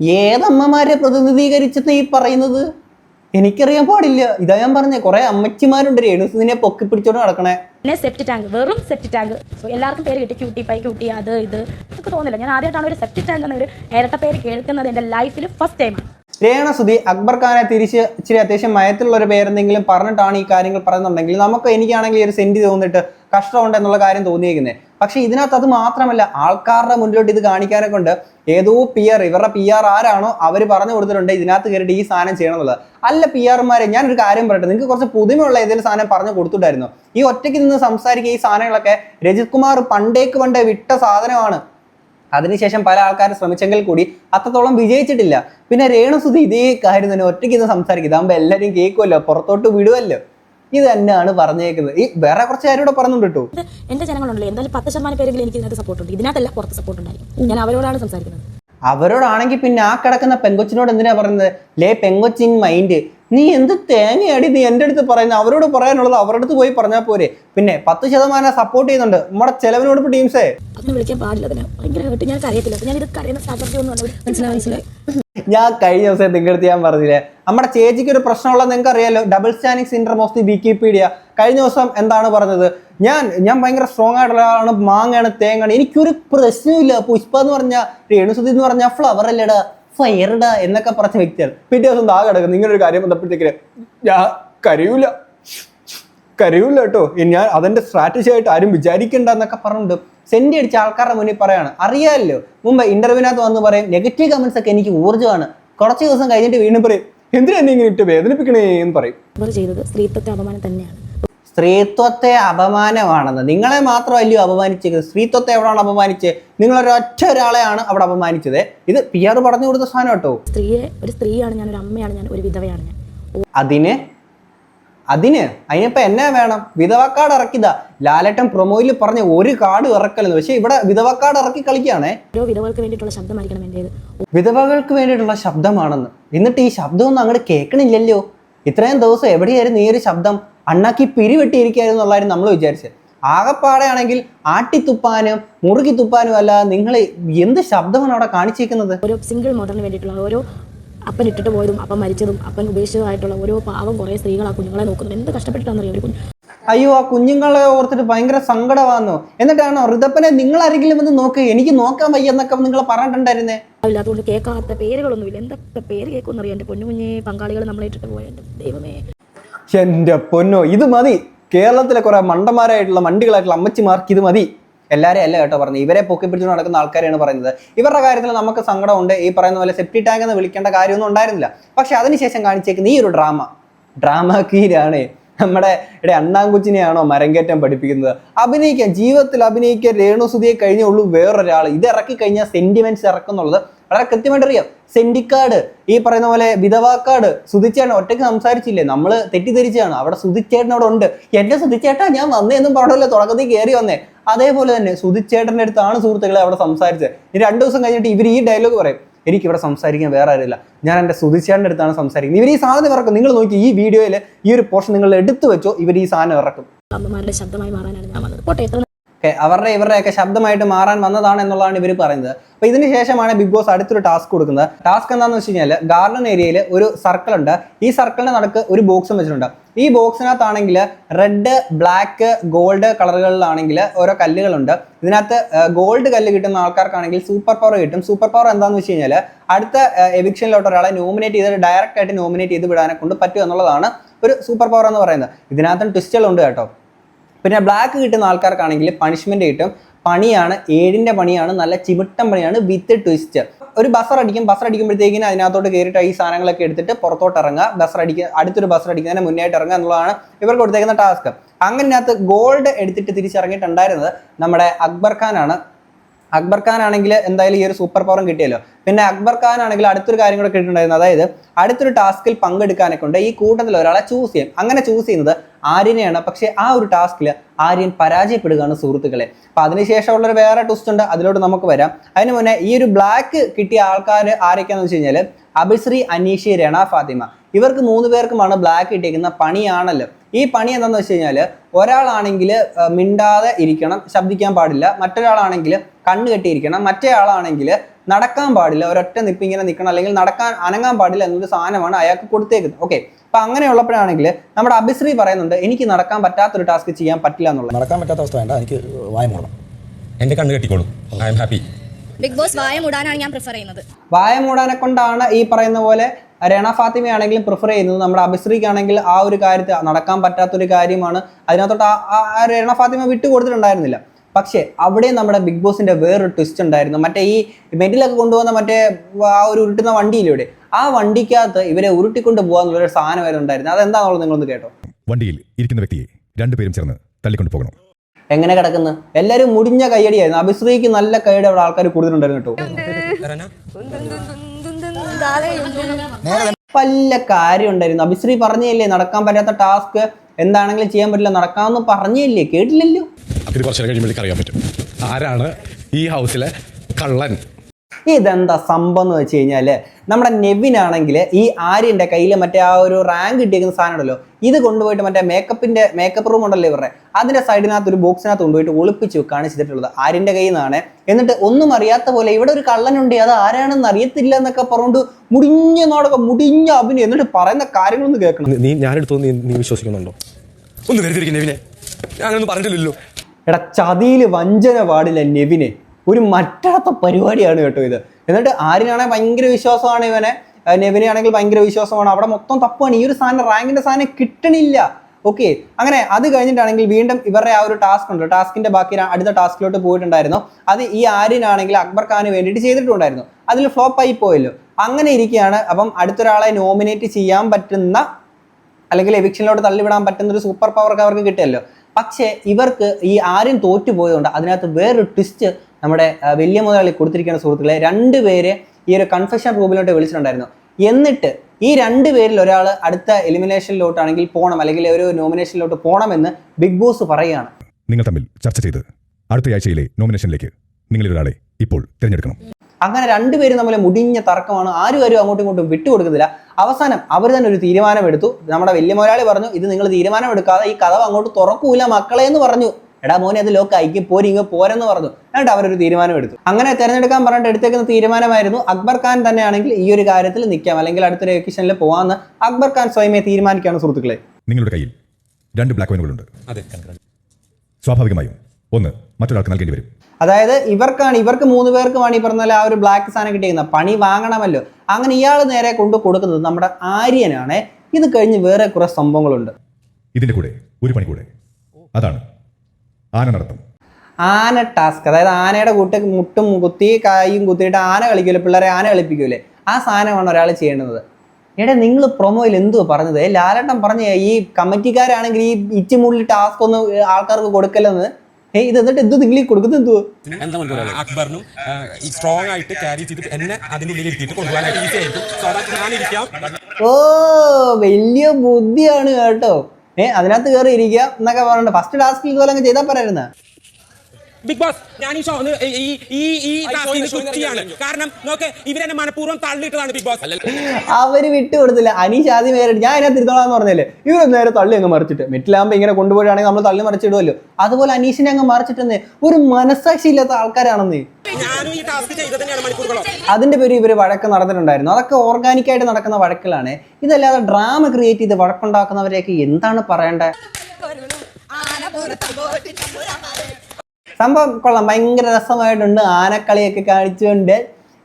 S1: ഏതമ്മമാരെ പ്രതിനിധീകരിച്ചെന്ന് ഈ പറയുന്നത്? എനിക്കറിയാൻ പാടില്ല. ഇതാ ഞാൻ പറഞ്ഞേ കുറെ അമ്മച്ചിമാരുണ്ട് രേണുസിനെ പൊക്കി പിടിച്ചോണ്ട് നടക്കണേ.
S6: പിന്നെ സെപ്റ്റ് ടാങ്ക് വെറും സെപ്റ്റ് ടാങ്ക് എല്ലാവർക്കും പേര് കിട്ടി ക്യൂട്ടി പൈ ക്യൂട്ടി അത് ഇത്. എനിക്ക് തോന്നില്ല ഞാൻ ആദ്യമായിട്ടാണ് ഒരു സെപ്റ്റ് ടാങ്ക് എന്നൊരു ഇരട്ട പേര് കേൾക്കുന്നത് എന്റെ ലൈഫിൽ ഫസ്റ്റ് ടൈമാണ്
S1: രേണസുതി അക്ബർ ഖാനെ തിരിച്ച് ഇച്ചിരി അത്യാവശ്യം മയത്തിലുള്ള ഒരു പേരെന്തെങ്കിലും പറഞ്ഞിട്ടാണ് ഈ കാര്യങ്ങൾ പറയുന്നുണ്ടെങ്കിൽ നമുക്ക് എനിക്കാണെങ്കിൽ ഒരു സെന്റ് തോന്നിട്ട് കഷ്ടമുണ്ട് എന്നുള്ള കാര്യം തോന്നിയിരിക്കുന്നത് പക്ഷെ ഇതിനകത്ത് അത് മാത്രമല്ല ആൾക്കാരുടെ മുന്നിലോട്ട് ഇത് കാണിക്കാനെ കൊണ്ട് ഏതോ പി ആർ ഇവരുടെ പി ആർ ആരാണോ അവർ പറഞ്ഞു കൊടുത്തിട്ടുണ്ട് ഇതിനകത്ത് കയറിയിട്ട് ഈ സാധനം ചെയ്യണം എന്നുള്ളത് അല്ല പി ആർമാരെ ഞാനൊരു കാര്യം പറയട്ടെ. നിങ്ങൾക്ക് കുറച്ച് പുതുമയുള്ള ഏതെങ്കിലും സാധനം പറഞ്ഞു കൊടുത്തിട്ടായിരുന്നു ഈ ഒറ്റയ്ക്ക് നിന്ന് സംസാരിക്കുക ഈ സാധനങ്ങളൊക്കെ രജിത് കുമാർ പണ്ടേക്ക് പണ്ടേ വിട്ട സാധനമാണ്. അതിനുശേഷം പല ആൾക്കാരും ശ്രമിച്ചെങ്കിൽ കൂടി അത്രത്തോളം വിജയിച്ചിട്ടില്ല. പിന്നെ രേണുസുതി ഇതേ കാര്യം തന്നെ ഒറ്റയ്ക്ക് ഇന്ന് സംസാരിക്കും ഇതാകുമ്പോൾ എല്ലാവരും കേൾക്കുമല്ലോ പുറത്തോട്ട് വിടുമല്ലോ ഇത് തന്നെയാണ് പറഞ്ഞേക്കുന്നത്. ഈ വേറെ കുറച്ച് കാര്യം കൂടെ പറയുന്നുണ്ട് കേട്ടോ.
S6: എന്റെ ജനങ്ങളുണ്ടല്ലോ. എന്തായാലും പത്ത് ശതമാനം പേരെങ്കിലും എനിക്ക് ഇതിനകത്ത് സപ്പോർട്ട് ഉണ്ട്. ഇതിനകത്തല്ല പുറത്ത് സപ്പോർട്ട് ഉണ്ടായിരുന്നു ഞാൻ അവരോടാണ് സംസാരിക്കുന്നത്.
S1: അവരോടാണെങ്കിൽ പിന്നെ ആ കിടക്കുന്ന പെങ്കൊച്ചിനോട് എന്തിനാ പറയുന്നത്? ലേ പെങ്കൊച്ചിൻ മൈൻഡ് നീ എന്ത് തേങ്ങയടി നീ എന്റെ അടുത്ത് പറയുന്നത് അവരോട് പറയാനുള്ളത് അവരുടെ അടുത്ത് പോയി പറഞ്ഞാൽ പോരെ. പിന്നെ പത്ത് ശതമാനം സപ്പോർട്ട് ചെയ്യുന്നുണ്ട്. നമ്മുടെ ചെലവിനോട് ടീംസേ.
S6: ഞാൻ
S1: കഴിഞ്ഞ ദിവസം നിങ്ങൾ ഞാൻ പറഞ്ഞില്ലേ? നമ്മുടെ ചേച്ചിക്ക് ഒരു പ്രശ്നമുള്ളത് നിങ്ങൾക്ക് അറിയാലോ double standing syndrome of the Wikipedia കഴിഞ്ഞ ദിവസം എന്താണ് പറഞ്ഞത്? ഞാൻ ഞാൻ ഭയങ്കര സ്ട്രോങ് ആയിട്ടുള്ള ആളാണ്. മാങ്ങയാണ് തേങ്ങയാണ്. എനിക്കൊരു പ്രശ്നമില്ല പുഷ്പ എന്ന് പറഞ്ഞാൽ രേണുസുതി എന്ന് പറഞ്ഞാൽ ഫ്ലവർ അല്ലേടാ. ഫയർഡാ എന്നൊക്കെ പറഞ്ഞ വ്യക്തിയാണ്. പിറ്റേ ദിവസം താ ഇങ്ങനെ ഒരു കാര്യം വന്നപ്പോഴത്തേക്ക് ഞാൻ കരയൂല. കരയൂല കേട്ടോ. ഞാൻ അതിന്റെ സ്ട്രാറ്റജി ആയിട്ട് ആരും വിചാരിക്കണ്ട എന്നൊക്കെ പറഞ്ഞിട്ട് സെന്റ് അടിച്ച ആൾക്കാരുടെ മുന്നിൽ പറയാണ്. അറിയാമല്ലോ മുമ്പ് ഇന്റർവ്യൂവിനകത്ത് വന്ന് പറയും നെഗറ്റീവ് കമന്റ്സ് ഒക്കെ എനിക്ക് ഊർജമാണ്. കുറച്ച് ദിവസം കഴിഞ്ഞിട്ട് വീണ്ടും പറയും എന്തിനാ എന്നെ ഇങ്ങനെ ഇട്ട് വേദനിപ്പിക്കണേ? എന്ന് പറയും.
S6: ചെയ്തത് സ്ത്രീത്വത്തെ അപമാനം തന്നെയാണ്.
S1: സ്ത്രീത്വത്തെ അപമാനമാണെന്ന്. നിങ്ങളെ മാത്രം മാത്രമല്ലയോ അപമാനിച്ചത് സ്ത്രീത്വത്തെ എവിടെയാണ് അപമാനിച്ചത് നിങ്ങളൊരൊറ്റ ഒരാളെയാണ് അവിടെ അപമാനിച്ചത്. ഇത് പി ആർ പറഞ്ഞു കൊടുത്ത സാധനം കേട്ടോ.
S6: സ്ത്രീയെ ഒരു സ്ത്രീയാണ് ഞാൻ ഒരു അമ്മയാണ് ഞാൻ ഒരു വിധവയാണ് ഞാൻ.
S1: അതിന് അതിന് അതിനിപ്പോ എന്നെ വേണം? വിധവക്കാട് കാർഡ് ലാലട്ടൻ പ്രൊമോയിൽ പറഞ്ഞ ഒരു കാർഡ് ഇറക്കലെന്ന് പക്ഷേ ഇവിടെ വിധവക്കാട് ഇറക്കി കളിക്കുകയാണേ.
S6: ഓരോ വിധവകൾക്ക് വേണ്ടിയിട്ടുള്ള ശബ്ദമായിരിക്കണം എന്റേത്
S1: വിധവകൾക്ക് വേണ്ടിയിട്ടുള്ള ശബ്ദമാണെന്ന്. എന്നിട്ട് ഈ ശബ്ദമൊന്നും അങ്ങോട്ട് കേൾക്കണില്ലല്ലോ. ഇത്രയും ദിവസം എവിടെയായിരുന്നു ഈ ഒരു ശബ്ദം? അണ്ണാക്കി പിരിവെട്ടിയിരിക്കുകയായിരുന്നു എന്നുള്ളതായിരുന്നു നമ്മൾ വിചാരിച്ചത്. ആകപ്പാടെയാണെങ്കിൽ ആട്ടിത്തുപ്പാനും മുറുകി തുപ്പാനും അല്ല നിങ്ങൾ എന്ത് ശബ്ദമാണ് അവിടെ കാണിച്ചിരിക്കുന്നത്?
S6: ഓരോ സിംഗിൾ മോഡലിന് വേണ്ടിയിട്ടുള്ള ഓരോ അപ്പൻ ഇട്ടിട്ട് പോയതും അപ്പൻ മരിച്ചതും അപ്പൻ ഉപേക്ഷിച്ചതായിട്ടുള്ള ഓരോ പാവം കുറേ സ്ത്രീകൾ ആ കുഞ്ഞുങ്ങളെ നോക്കുന്നത്. എന്ത് കഷ്ടപ്പെട്ടിട്ടാണെന്നറിയാം ഒരു കുഞ്ഞു?
S1: അയ്യോ ആ കുഞ്ഞുങ്ങളെ ഓർത്തിട്ട് ഭയങ്കര സങ്കടമാണെന്നോ? എന്നിട്ടാണോ ഋതപ്പനെ നിങ്ങൾ ആരെങ്കിലും വന്ന് നോക്ക് എനിക്ക് നോക്കാൻ വയ്യ എന്നൊക്കെ നിങ്ങൾ പറഞ്ഞിട്ടുണ്ടായിരുന്നേ?
S6: അതുകൊണ്ട് കേൾക്കാത്ത പേരുകളൊന്നുമില്ല. എന്തൊക്കെ പേര് കേൾക്കുമെന്ന് അറിയാം എന്റെ പൊന്നു കുഞ്ഞേ പങ്കാളികൾ നമ്മളെ ഇട്ടിട്ട് പോയ ദൈവമേ.
S1: എന്റെ പൊന്നോ ഇത് മതി. കേരളത്തിലെ കുറേ മണ്ടന്മാരായിട്ടുള്ള മണ്ടികളായിട്ടുള്ള അമ്മച്ചിമാർക്ക് ഇത് മതി. എല്ലാവരെയും അല്ല കേട്ടോ പറഞ്ഞത്. ഇവരെ പൊക്കി പിടിച്ചു നടക്കുന്ന ആൾക്കാരെയാണ് പറയുന്നത്. ഇവരുടെ കാര്യത്തിൽ നമുക്ക് സങ്കടമുണ്ട്. ഈ പറയുന്ന പോലെ സെപ്റ്റി ടാങ്ക് എന്ന് വിളിക്കേണ്ട കാര്യമൊന്നും ഉണ്ടായിരുന്നില്ല. പക്ഷെ അതിനുശേഷം കാണിച്ചേക്കുന്ന ഈ ഒരു ഡ്രാമ ഡ്രാമ കീരാണ് നമ്മുടെ ഇവിടെ അണ്ണാങ്കുച്ചിനെയാണോ മരങ്കേറ്റം പഠിപ്പിക്കുന്നത്? അഭിനയിക്കാൻ ജീവിതത്തിൽ അഭിനയിക്കാൻ രേണുസുതിയെ കഴിഞ്ഞേ ഉള്ളൂ വേറൊരാൾ ഇത് ഇറക്കി കഴിഞ്ഞാൽ സെന്റിമെന്റ്സ് ഇറക്കുന്നുള്ളത്. വളരെ കൃത്യമായിട്ട് അറിയാം. സെന്റിക്കാട് ഈ പറയുന്ന പോലെ വിധവാക്കാട് സുധിച്ചേട്ടൻ ഒറ്റയ്ക്ക് സംസാരിച്ചില്ലേ? നമ്മൾ തെറ്റിദ്ധരിച്ചാണ് അവിടെ സുധിച്ചേട്ടൻ അവിടെ ഉണ്ട്. എന്റെ സുധിച്ചേട്ടാ ഞാൻ വന്നേന്നും പറഞ്ഞല്ലോ തുടക്കത്തിൽ കയറി വന്നേ. അതേപോലെ തന്നെ സുധിച്ചേട്ടന്റെ അടുത്താണ് സുഹൃത്തുക്കളെ അവിടെ സംസാരിച്ചത്. ഇനി രണ്ടു ദിവസം കഴിഞ്ഞിട്ട് ഇവർ ഈ ഡയലോഗ് പറയും. എനിക്ക് ഇവിടെ സംസാരിക്കാൻ വേറെ ആരുമില്ല. ഞാൻ എന്റെ സുധിച്ചേട്ടന്റെ അടുത്താണ് സംസാരിക്കുന്നത്. ഇവർ ഈ സാധനം ഇറക്കും. നിങ്ങൾ നോക്കി ഈ വീഡിയോയിൽ ഈ ഒരു പോർഷൻ നിങ്ങൾ എടുത്തു വെച്ചോ ഇവർ ഈ സാധനം ഇറക്കും.
S6: അമ്മമാരുടെ ശബ്ദമായി മാറാനാണ് ഞാൻ വന്നത്. പോട്ടെ
S1: ഓക്കെ അവരുടെ ഇവരുടെയൊക്കെ ശബ്ദമായിട്ട് മാറാൻ വന്നതാണ് എന്നുള്ളതാണ് ഇവർ പറയുന്നത്. അപ്പൊ ഇതിന് ശേഷമാണ് ബിഗ് ബോസ് അടുത്തൊരു ടാസ്ക് കൊടുക്കുന്നത്. ടാസ്ക് എന്താണെന്ന് വെച്ച് കഴിഞ്ഞാൽ ഗാർഡൻ ഏരിയയിൽ ഒരു സർക്കിൾ ഉണ്ട്. ഈ സർക്കിളിന് നടക്ക് ഒരു ബോക്സും വെച്ചിട്ടുണ്ട്. ഈ ബോക്സിനകത്താണെങ്കിൽ റെഡ് ബ്ലാക്ക് ഗോൾഡ് കളറുകളിലാണെങ്കിൽ ഓരോ കല്ലുകളുണ്ട്. ഇതിനകത്ത് ഗോൾഡ് കല്ല് കിട്ടുന്ന ആൾക്കാർക്കാണെങ്കിൽ സൂപ്പർ പവർ കിട്ടും. സൂപ്പർ പവർ എന്താണെന്ന് വെച്ച് കഴിഞ്ഞാൽ അടുത്ത എവിക്ഷനിലോട്ട് ഒരാളെ നോമിനേറ്റ് ചെയ്ത് ഡയറക്റ്റ് ആയിട്ട് നോമിനേറ്റ് ചെയ്ത് വിടാനെ കൊണ്ട് പറ്റും എന്നുള്ളതാണ് ഒരു സൂപ്പർ പവർ എന്ന് പറയുന്നത്. ഇതിനകത്തും ട്വിസ്റ്റുകളുണ്ട് കേട്ടോ. പിന്നെ ബ്ലാക്ക് കിട്ടുന്ന ആൾക്കാർക്കാണെങ്കിൽ പണിഷ്മെന്റ് കിട്ടും. പണിയാണ് ഏഴിന്റെ പണിയാണ് നല്ല ചിമിട്ടം പണിയാണ് വിത്ത് ട്വിസ്റ്റ് ഒരു ബസർ അടിക്കും ബസർ അടിക്കുമ്പോഴത്തേക്കിന് അതിനകത്തോട്ട് കയറിയിട്ട് ഈ സാധനങ്ങളൊക്കെ എടുത്തിട്ട് പുറത്തോട്ട് ഇറങ്ങുക ബസർ അടിക്കുക അടുത്തൊരു ബസർ അടിക്കുന്നതിന് മുന്നേറ്റ് ഇറങ്ങുക എന്നുള്ളതാണ് ഇവർക്ക് കൊടുത്തേക്കുന്ന ടാസ്ക് അങ്ങനെ അതിനകത്ത് ഗോൾഡ് എടുത്തിട്ട് തിരിച്ചിറങ്ങിയിട്ടുണ്ടായിരുന്നത് നമ്മുടെ അക്ബർ ഖാനാണ്. അക്ബർ ഖാൻ ആണെങ്കിൽ എന്തായാലും ഈ ഒരു സൂപ്പർ പവറും കിട്ടിയല്ലോ. പിന്നെ അക്ബർ ഖാൻ ആണെങ്കിൽ അടുത്തൊരു കാര്യം കൂടെ കിട്ടിയിട്ടുണ്ടായിരുന്നു അതായത് അടുത്തൊരു ടാസ്കിൽ പങ്കെടുക്കാനെ കൊണ്ട് ഈ കൂട്ടത്തിൽ ഒരാളെ ചൂസ് ചെയ്യും അങ്ങനെ ചൂസ് ചെയ്യുന്നത് ആര്യനെയാണ്. പക്ഷേ ആ ഒരു ടാസ്കിൽ ആര്യൻ പരാജയപ്പെടുകയാണ് സുഹൃത്തുക്കളെ. അപ്പൊ അതിനുശേഷം ഒരു വേറെ ട്വിസ്റ്റ് ഉണ്ട്. അതിലോട്ട് നമുക്ക് വരാം. അതിന് മുന്നേ ഈ ഒരു ബ്ലാക്ക് കിട്ടിയ ആൾക്കാർ ആരൊക്കെയാണെന്ന് വെച്ച് കഴിഞ്ഞാൽ അഭിശ്രീ അനീഷി രണ ഫാത്തിമ. ഇവർക്ക് മൂന്ന് പേർക്കുമാണ് ബ്ലാക്ക് ഇട്ടിരിക്കുന്ന പണിയാണല്ലോ. ഈ പണി എന്താണെന്ന് വെച്ച് കഴിഞ്ഞാൽ ഒരാളാണെങ്കിൽ മിണ്ടാതെ ഇരിക്കണം ശബ്ദിക്കാൻ പാടില്ല. മറ്റൊരാളാണെങ്കിൽ കണ്ണ് കെട്ടിയിരിക്കണം. മറ്റേ ആളാണെങ്കിൽ നടക്കാൻ പാടില്ല. ഒരൊറ്റ നിപ്പ് ഇങ്ങനെ നിൽക്കണം അല്ലെങ്കിൽ നടക്കാൻ അനങ്ങാൻ പാടില്ല എന്നൊരു സാധനമാണ് അയാൾക്ക് കൊടുത്തേക്കുന്നത്. ഓക്കെ അപ്പൊ അങ്ങനെയുള്ളപ്പോഴാണെങ്കിൽ നമ്മുടെ അഭിശ്രീ പറയുന്നുണ്ട് എനിക്ക് നടക്കാൻ പറ്റാത്തൊരു ടാസ്ക് ചെയ്യാൻ പറ്റില്ല എന്നുള്ളത്.
S5: നടക്കാൻ പറ്റാത്ത അവസ്ഥ വേണ്ട. എനിക്ക് വായ
S9: എന്റെ കണ്ണ് കെട്ടിക്കോളൂ. I M happy
S4: big boss വായ മൂടാനാണ് ഞാൻ പ്രിഫർ ചെയ്യുന്നത്.
S1: വായ മൂടാനെ കൊണ്ടാണ് ഈ പറയുന്ന പോലെ രണ ഫാത്തിമയാണെങ്കിലും പ്രിഫർ ചെയ്യുന്നത്. നമ്മുടെ അഭിശ്രീക്കാണെങ്കിൽ ആ ഒരു കാര്യത്തിൽ നടക്കാൻ പറ്റാത്തൊരു കാര്യമാണ്. അതിനകത്തോട്ട് ആ- രണ ഫാത്തിമ വിട്ടുകൊടുത്തിട്ടുണ്ടായിരുന്നില്ല പക്ഷേ അവിടെ നമ്മുടെ ബിഗ് ബോസിന്റെ വേറൊരു ട്വിസ്റ്റ് ഉണ്ടായിരുന്നു. മറ്റേ ഈ മെഡിലൊക്കെ കൊണ്ടുപോകുന്ന മറ്റേ ആ ഒരു ഉരുട്ടുന്ന വണ്ടിയിലൂടെ. ആ വണ്ടിക്കകത്ത് ഇവരെ ഉരുട്ടിക്കൊണ്ട് പോകാന്നുള്ളൊരു സാധനം വരെ ഉണ്ടായിരുന്നു അതെന്താണെന്നുള്ളത് നിങ്ങളൊന്ന് കേട്ടോ.
S5: വണ്ടിയിൽ ഇരിക്കുന്ന വ്യക്തിയെ രണ്ടുപേരും ചേർന്ന് തള്ളിക്കൊണ്ട് പോകണം.
S1: എങ്ങനെ കിടക്കുന്നു? എല്ലാവരും മുടിഞ്ഞ കയ്യടിയായിരുന്നു. അഭിശ്രീക്ക് നല്ല കൈയടി അവിടെ ആൾക്കാർ കൂടുതലുണ്ടായിരുന്നു കേട്ടോ. പല്ല കാര്യം ഉണ്ടായിരുന്നു. അഭിശ്രീ പറഞ്ഞില്ലേ നടക്കാൻ പറ്റാത്ത ടാസ്ക് എന്താണെങ്കിലും ചെയ്യാൻ പറ്റില്ല നടക്കാമെന്ന് പറഞ്ഞില്ലേ? കേട്ടില്ലല്ലോ.
S5: അറിയാൻ പറ്റും. ആരാണ് ഈ ഹൗസിലെ കള്ളൻ?
S1: ഇതെന്താ സംഭവം എന്ന് വെച്ച് കഴിഞ്ഞാൽ നമ്മുടെ നെവിനാണെങ്കിൽ ഈ ആര്യന്റെ കയ്യിൽ മറ്റേ ആ ഒരു റാങ്ക് കിട്ടിയിരിക്കുന്ന സാധനം ഉണ്ടല്ലോ ഇത് കൊണ്ടുപോയിട്ട് മറ്റേ മേക്കപ്പിന്റെ മേക്കപ്പ് റൂം ഉണ്ടല്ലോ ഇവരുടെ. അതിന്റെ സൈഡിനകത്ത് ഒരു ബോക്സിനകത്ത് കൊണ്ടുപോയിട്ട് ഒളിപ്പിച്ച് കാണിച്ചിട്ടുള്ളത് ചെയ്തിട്ടുള്ളത്. ആര്യന്റെ കയ്യിൽ നിന്നാണ്. എന്നിട്ട് ഒന്നും അറിയാത്ത പോലെ ഇവിടെ ഒരു കള്ളനുണ്ട്. അത് ആരാണെന്ന് അറിയത്തില്ല എന്നൊക്കെ പറഞ്ഞുകൊണ്ട് മുടിഞ്ഞ നാടകം മുടിഞ്ഞ അഭിനയം എന്നിട്ട് പറയുന്ന കാര്യങ്ങളൊന്നും കേൾക്കണം
S7: നീ ഞാനെടുത്തു നീ വിശ്വസിക്കുന്നുണ്ടോ
S9: ഒന്ന് നെവിനെ? ഞാനൊന്നും പറഞ്ഞിട്ടില്ലല്ലോ.
S1: എടാ ചതിയിൽ വഞ്ചന പാടില്ല നെവിനെ. ഒരു മറ്റാത്ത പരിപാടിയാണ് കേട്ടോ ഇത്. എന്നിട്ട് ആര്യനാണെങ്കിൽ ഭയങ്കര വിശ്വാസമാണ് ഇവനെ. നെവിനെ ആണെങ്കിൽ ഭയങ്കര വിശ്വാസമാണ്. അവിടെ മൊത്തം തപ്പാണ് ഈ ഒരു സാധനം റാങ്കിന്റെ സാധനം കിട്ടണില്ല. ഓക്കെ. അങ്ങനെ അത് കഴിഞ്ഞിട്ടാണെങ്കിൽ വീണ്ടും ഇവരുടെ ആ ഒരു ടാസ്ക് ഉണ്ട്. ടാസ്കിന്റെ ബാക്കി അടുത്ത ടാസ്കിലോട്ട് പോയിട്ടുണ്ടായിരുന്നു. അത് ഈ ആര്യനാണെങ്കിൽ അക്ബർ ഖാന് വേണ്ടിയിട്ട് ചെയ്തിട്ടുണ്ടായിരുന്നു. അതിൽ ഫ്ലോപ്പ് ആയി പോയല്ലോ. അങ്ങനെ ഇരിക്കുകയാണ്. അപ്പം അടുത്തൊരാളെ നോമിനേറ്റ് ചെയ്യാൻ പറ്റുന്ന അല്ലെങ്കിൽ എവിക്ഷനിലോട്ട് തള്ളിവിടാൻ പറ്റുന്ന ഒരു സൂപ്പർ പവർ ഒക്കെ അവർക്ക് കിട്ടിയല്ലോ. പക്ഷേ ഇവർക്ക് ഈ ആരും തോറ്റു പോയതുകൊണ്ട് അതിനകത്ത് വേറൊരു ട്വിസ്റ്റ് നമ്മുടെ വലിയ മുതലാളി കൊടുത്തിരിക്കുന്ന സുഹൃത്തുക്കളെ രണ്ട് പേര് ഈ ഒരു കൺഫെഷൻ റൂമിലോട്ട് വിളിച്ചിട്ടുണ്ടായിരുന്നു. എന്നിട്ട് ഈ രണ്ട് പേരിൽ ഒരാൾ അടുത്ത എലിമിനേഷനിലോട്ടാണെങ്കിൽ പോകണം അല്ലെങ്കിൽ ഒരു നോമിനേഷനിലോട്ട് പോകണമെന്ന് ബിഗ് ബോസ് പറയുകയാണ്.
S5: നിങ്ങൾ തമ്മിൽ ചർച്ച ചെയ്ത് അടുത്ത ആഴ്ചയിലെ നോമിനേഷനിലേക്ക് നിങ്ങളിൽ ഒരാളെ ഇപ്പോൾ തിരഞ്ഞെടുക്കണം.
S1: അങ്ങനെ രണ്ടുപേരും തമ്മിൽ മുടിഞ്ഞ തർക്കമാണ്. ആരും ആരും അങ്ങോട്ടും ഇങ്ങോട്ടും വിട്ടുകൊടുക്കുന്നില്ല. അവസാനം അവർ തന്നെ ഒരു തീരുമാനമെടുത്തു. നമ്മുടെ വലിയ മുതലാളി പറഞ്ഞു ഇത് നിങ്ങൾ തീരുമാനമെടുക്കാതെ ഈ കഥ അങ്ങോട്ട് തുറക്കൂല മക്കളെ എന്ന് പറഞ്ഞു. എടാ മോനെ അത് ലോക്ക് അയക്കും പോരി ഇങ്ങ് പോരെന്ന് പറഞ്ഞു. എന്നിട്ട് അവരൊരു തീരുമാനം എടുത്തു അങ്ങനെ തിരഞ്ഞെടുക്കാൻ പറഞ്ഞിട്ട് എടുത്തേക്കുന്ന തീരുമാനമായിരുന്നു അക്ബർ ഖാൻ തന്നെയാണെങ്കിൽ ഈ ഒരു കാര്യത്തിൽ നിൽക്കാം. അല്ലെങ്കിൽ അടുത്തൊരു വെക്കേഷനിൽ പോകാമെന്ന് അക്ബർ ഖാൻ സ്വയമേ തീരുമാനിക്കുകയാണ് സുഹൃത്തുക്കളെ.
S5: നിങ്ങളുടെ കയ്യിൽ രണ്ട് ബ്ലാക്ക് കോയിനുകളുണ്ട്
S9: അതെ
S5: സ്വാഭാവികമായും. ഒന്ന് മറ്റൊരാൾക്ക് നൽകേണ്ടി വരും.
S1: അതായത് ഇവർക്കാണ് ഇവർക്ക് മൂന്ന് പേർക്ക് ഈ പറഞ്ഞാൽ ആ ഒരു ബ്ലാക്ക് സാധനം കിട്ടിയിരിക്കുന്ന പണി വാങ്ങണമല്ലോ. അങ്ങനെ ഇയാൾ നേരെ കൊണ്ട് കൊടുക്കുന്നത് നമ്മുടെ ആര്യനാണ്. ഇത് കഴിഞ്ഞ് വേറെ കുറെ സംഭവങ്ങളുണ്ട്.
S5: ഇതിന്റെ കൂടെ ഒരു പണി കൂടെ. അതാണ് ആന നടത്തും
S1: ആന ടാസ്ക്. അതായത് ആനയുടെ കൂട്ട് മുട്ടും കുത്തി കായും കുത്തിയിട്ട് ആന കളിക്കൂലേ പിള്ളേരെ ആന കളിപ്പിക്കൂലേ? ആ സാധനമാണ് ഒരാൾ ചെയ്യേണ്ടത്. എടാ നിങ്ങൾ പ്രൊമോയിൽ എന്തോ പറഞ്ഞത്? ലാലട്ടൻ പറഞ്ഞ ഈ കമ്മിറ്റിക്കാരാണെങ്കിൽ ഈ ഇച്ചിമുള്ളി ടാസ്ക് ഒന്നും ആൾക്കാർക്ക് കൊടുക്കലെന്ന് ഇത് എന്നിട്ട് എന്ത് നിങ്ങൾ കൊടുക്കുന്നത് എന്തോ
S9: അക്ബറിനും ഈ സ്ട്രോങ് ആയിട്ട് ക്യാരി ചെയ്തിട്ട് എന്നെ അതിന്റെ ഉള്ളിൽ ഇരുത്തിയിട്ട് കൊണ്ടുപോകാനായിട്ട് ഈസി ആയിരിക്കും. So അതായത്
S1: ഓ വലിയ ബുദ്ധിയാണ് കേട്ടോ. ഏ അതിനകത്ത് കയറി ഇരിക്കുക എന്നൊക്കെ പറഞ്ഞിട്ട് ഫസ്റ്റ് ടാസ്കിൽ ഇതുപോലെ അങ്ങ് ചെയ്താൽ പറയായിരുന്ന
S9: ബിഗ് ബോസ് ഞാൻ ഈ ഷോ ഈ ഈ- ഈ ടാസ്കിന് തുച്ഛിയാണ് കാരണം നോക്ക് ഇവരെന്നെ മനഃപൂർവം തള്ളിയിട്ടതാണ് ബിഗ് ബോസ്
S1: അവർ വിട്ടുകൊടുത്തില്ല അനീഷ് ആദ്യം വേറെ ഞാൻ അതിനകത്ത് തിരുത്തോളാന്ന് പറഞ്ഞല്ലേ? ഇവർ നേരെ തള്ളി അങ്ങ് മറിച്ചിട്ട്. മെറ്റിലാകുമ്പോൾ ഇങ്ങനെ കൊണ്ടുപോയാണെങ്കിൽ നമ്മൾ തള്ളി മറിച്ചിടുമല്ലോ അതുപോലെ അനീഷിനെ അങ്ങ് മറിച്ചിട്ടെന്ന് ഒരു മനസ്സാക്ഷി ഇല്ലാത്ത ആൾക്കാരാണെന്ന്.
S9: ഞാനും ഈ ടാസ്ക് ചെയ്തത് തന്നെയാണ് മണിക്കൂറുകളോ?
S1: അതിന്റെ പേര് ഇവർ വഴക്ക് നടന്നിട്ടുണ്ടായിരുന്നു. അതൊക്കെ ഓർഗാനിക്കായിട്ട് നടക്കുന്ന വഴക്കിലാണ്. ഇതല്ലാതെ ഡ്രാമ ക്രിയേറ്റ് ചെയ്ത് വഴക്കുണ്ടാക്കുന്നവരെയൊക്കെ എന്താണ് പറയേണ്ടത് സംഭവം കൊള്ളാം. ഭയങ്കര രസമായിട്ടുണ്ട്. ആനക്കളിയൊക്കെ കാണിച്ചുകൊണ്ട്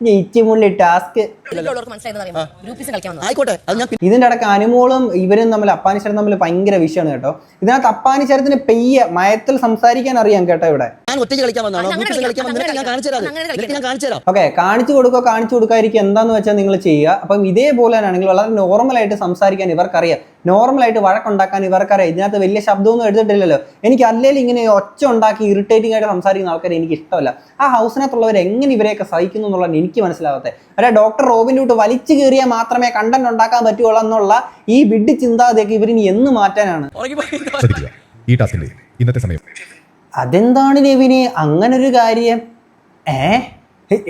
S1: ഇച്ചിമുള്ളി ടാസ്ക്.
S10: ആയിക്കോട്ടെ അത് ഞാൻ
S1: ഇതിന്റെ അടക്കം അനുമോളും ഇവരും തമ്മിൽ അപ്പാനിശ്വരം തമ്മിൽ ഭയങ്കര വിഷയമാണ് കേട്ടോ. ഇതിനകത്ത് അപ്പാനിശ്വരത്തിന് പെയ്യ മയത്തിൽ സംസാരിക്കാൻ അറിയാം കേട്ടോ ഇവിടെ.
S10: ഞാൻ ഒറ്റയ്ക്ക് കളിക്കാൻ വന്നാണോ കളിക്കാൻ വന്ന നിനക്ക് ഞാൻ കാണിച്ചു തരാം ഞാൻ കാണിച്ചു തരാം
S1: ഓക്കെ കാണിച്ചു കൊടുക്കുക കാണിച്ചു കൊടുക്കാതിരിക്കുക എന്താന്ന് വെച്ചാൽ നിങ്ങൾ ചെയ്യുക. അപ്പം ഇതേപോലെ തന്നെയാണെങ്കിൽ വളരെ നോർമലായിട്ട് സംസാരിക്കാൻ ഇവർക്കറിയാം. നോർമലായിട്ട് വഴക്കുണ്ടാക്കാൻ ഇവർക്കറിയാം. ഇതിനകത്ത് വലിയ ശബ്ദമൊന്നും എടുത്തിട്ടില്ലല്ലോ. എനിക്ക് അല്ലെങ്കിൽ ഇങ്ങനെ ഒച്ച ഉണ്ടാക്കി ഇറിറ്റേറ്റിംഗ് ആയിട്ട് സംസാരിക്കുന്ന ആൾക്കാരെ എനിക്ക് ഇഷ്ടമല്ല. ആ ഹൗസിനകത്തുള്ളവർ എങ്ങനെ ഇവരെയൊക്കെ സഹിക്കുന്നു എന്നുള്ളതാണ് എനിക്ക് മനസ്സിലാവാത്തത് അല്ലെ ഡോക്ടർ റോബിന്റെ വിട്ട് വലിച്ചു കയറിയാൽ മാത്രമേ കണ്ടന്റ് ഉണ്ടാക്കാൻ പറ്റുള്ളൂ എന്നുള്ള ഈ വിഡ് ചിന്താഗതിയൊക്കെ ഇവരിനി എന്ന് മാറ്റാനാണ്.
S5: ഈ ടാസ്കിന്റെ ഇന്നത്തെ സമയം.
S1: അതെന്താണ് നെവിനെ? അങ്ങനെ ഒരു കാര്യം. ഏ?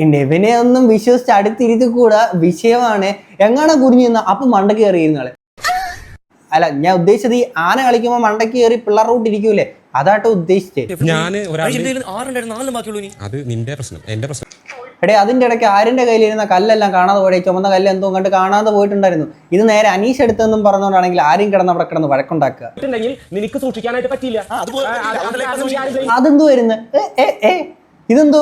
S1: നെവിനെ ഒന്നും വിശ്വസിച്ച് അടുത്തിരുത്തി കൂടാ വിഷയമാണ്. എങ്ങനെ കുരിഞ്ഞു അപ്പൊ മണ്ടക്ക് കയറിയിരുന്നാളെ അല്ല ഞാൻ ഉദ്ദേശിച്ചത് ഈ ആന കളിക്കുമ്പോൾ മണ്ടക്ക് കയറി പിള്ളേർ റൂട്ട് ഇരിക്കൂലേ? അതാട്ടോ ഉദ്ദേശിച്ചത്.
S9: ഞാൻ ഒരാൾ
S7: ആറുണ്ടായിരുന്നു നാലും ബാക്കിയുള്ളൂ ഇനി.
S9: അത് നിന്റെ പ്രശ്നം എന്റെ പ്രശ്നം.
S1: എടേ അതിന്റെ ഇടയ്ക്ക് ആരിന്റെ കയ്യിലിരുന്ന കല്ലെല്ലാം കാണാതെ പോയി ചുമന്ന കല്ല് എന്തോ കണ്ട് കാണാതെ പോയിട്ടുണ്ടായിരുന്നു. ഇത് നേരെ അനീഷ് എടുത്തെന്നും പറഞ്ഞുകൊണ്ടാണെങ്കിൽ ആരും കിടന്ന് അവിടെ കിടന്ന് വഴക്കുണ്ടാക്കുക. അതെന്തോ വരുന്നത് ഏ ഇതെന്തോ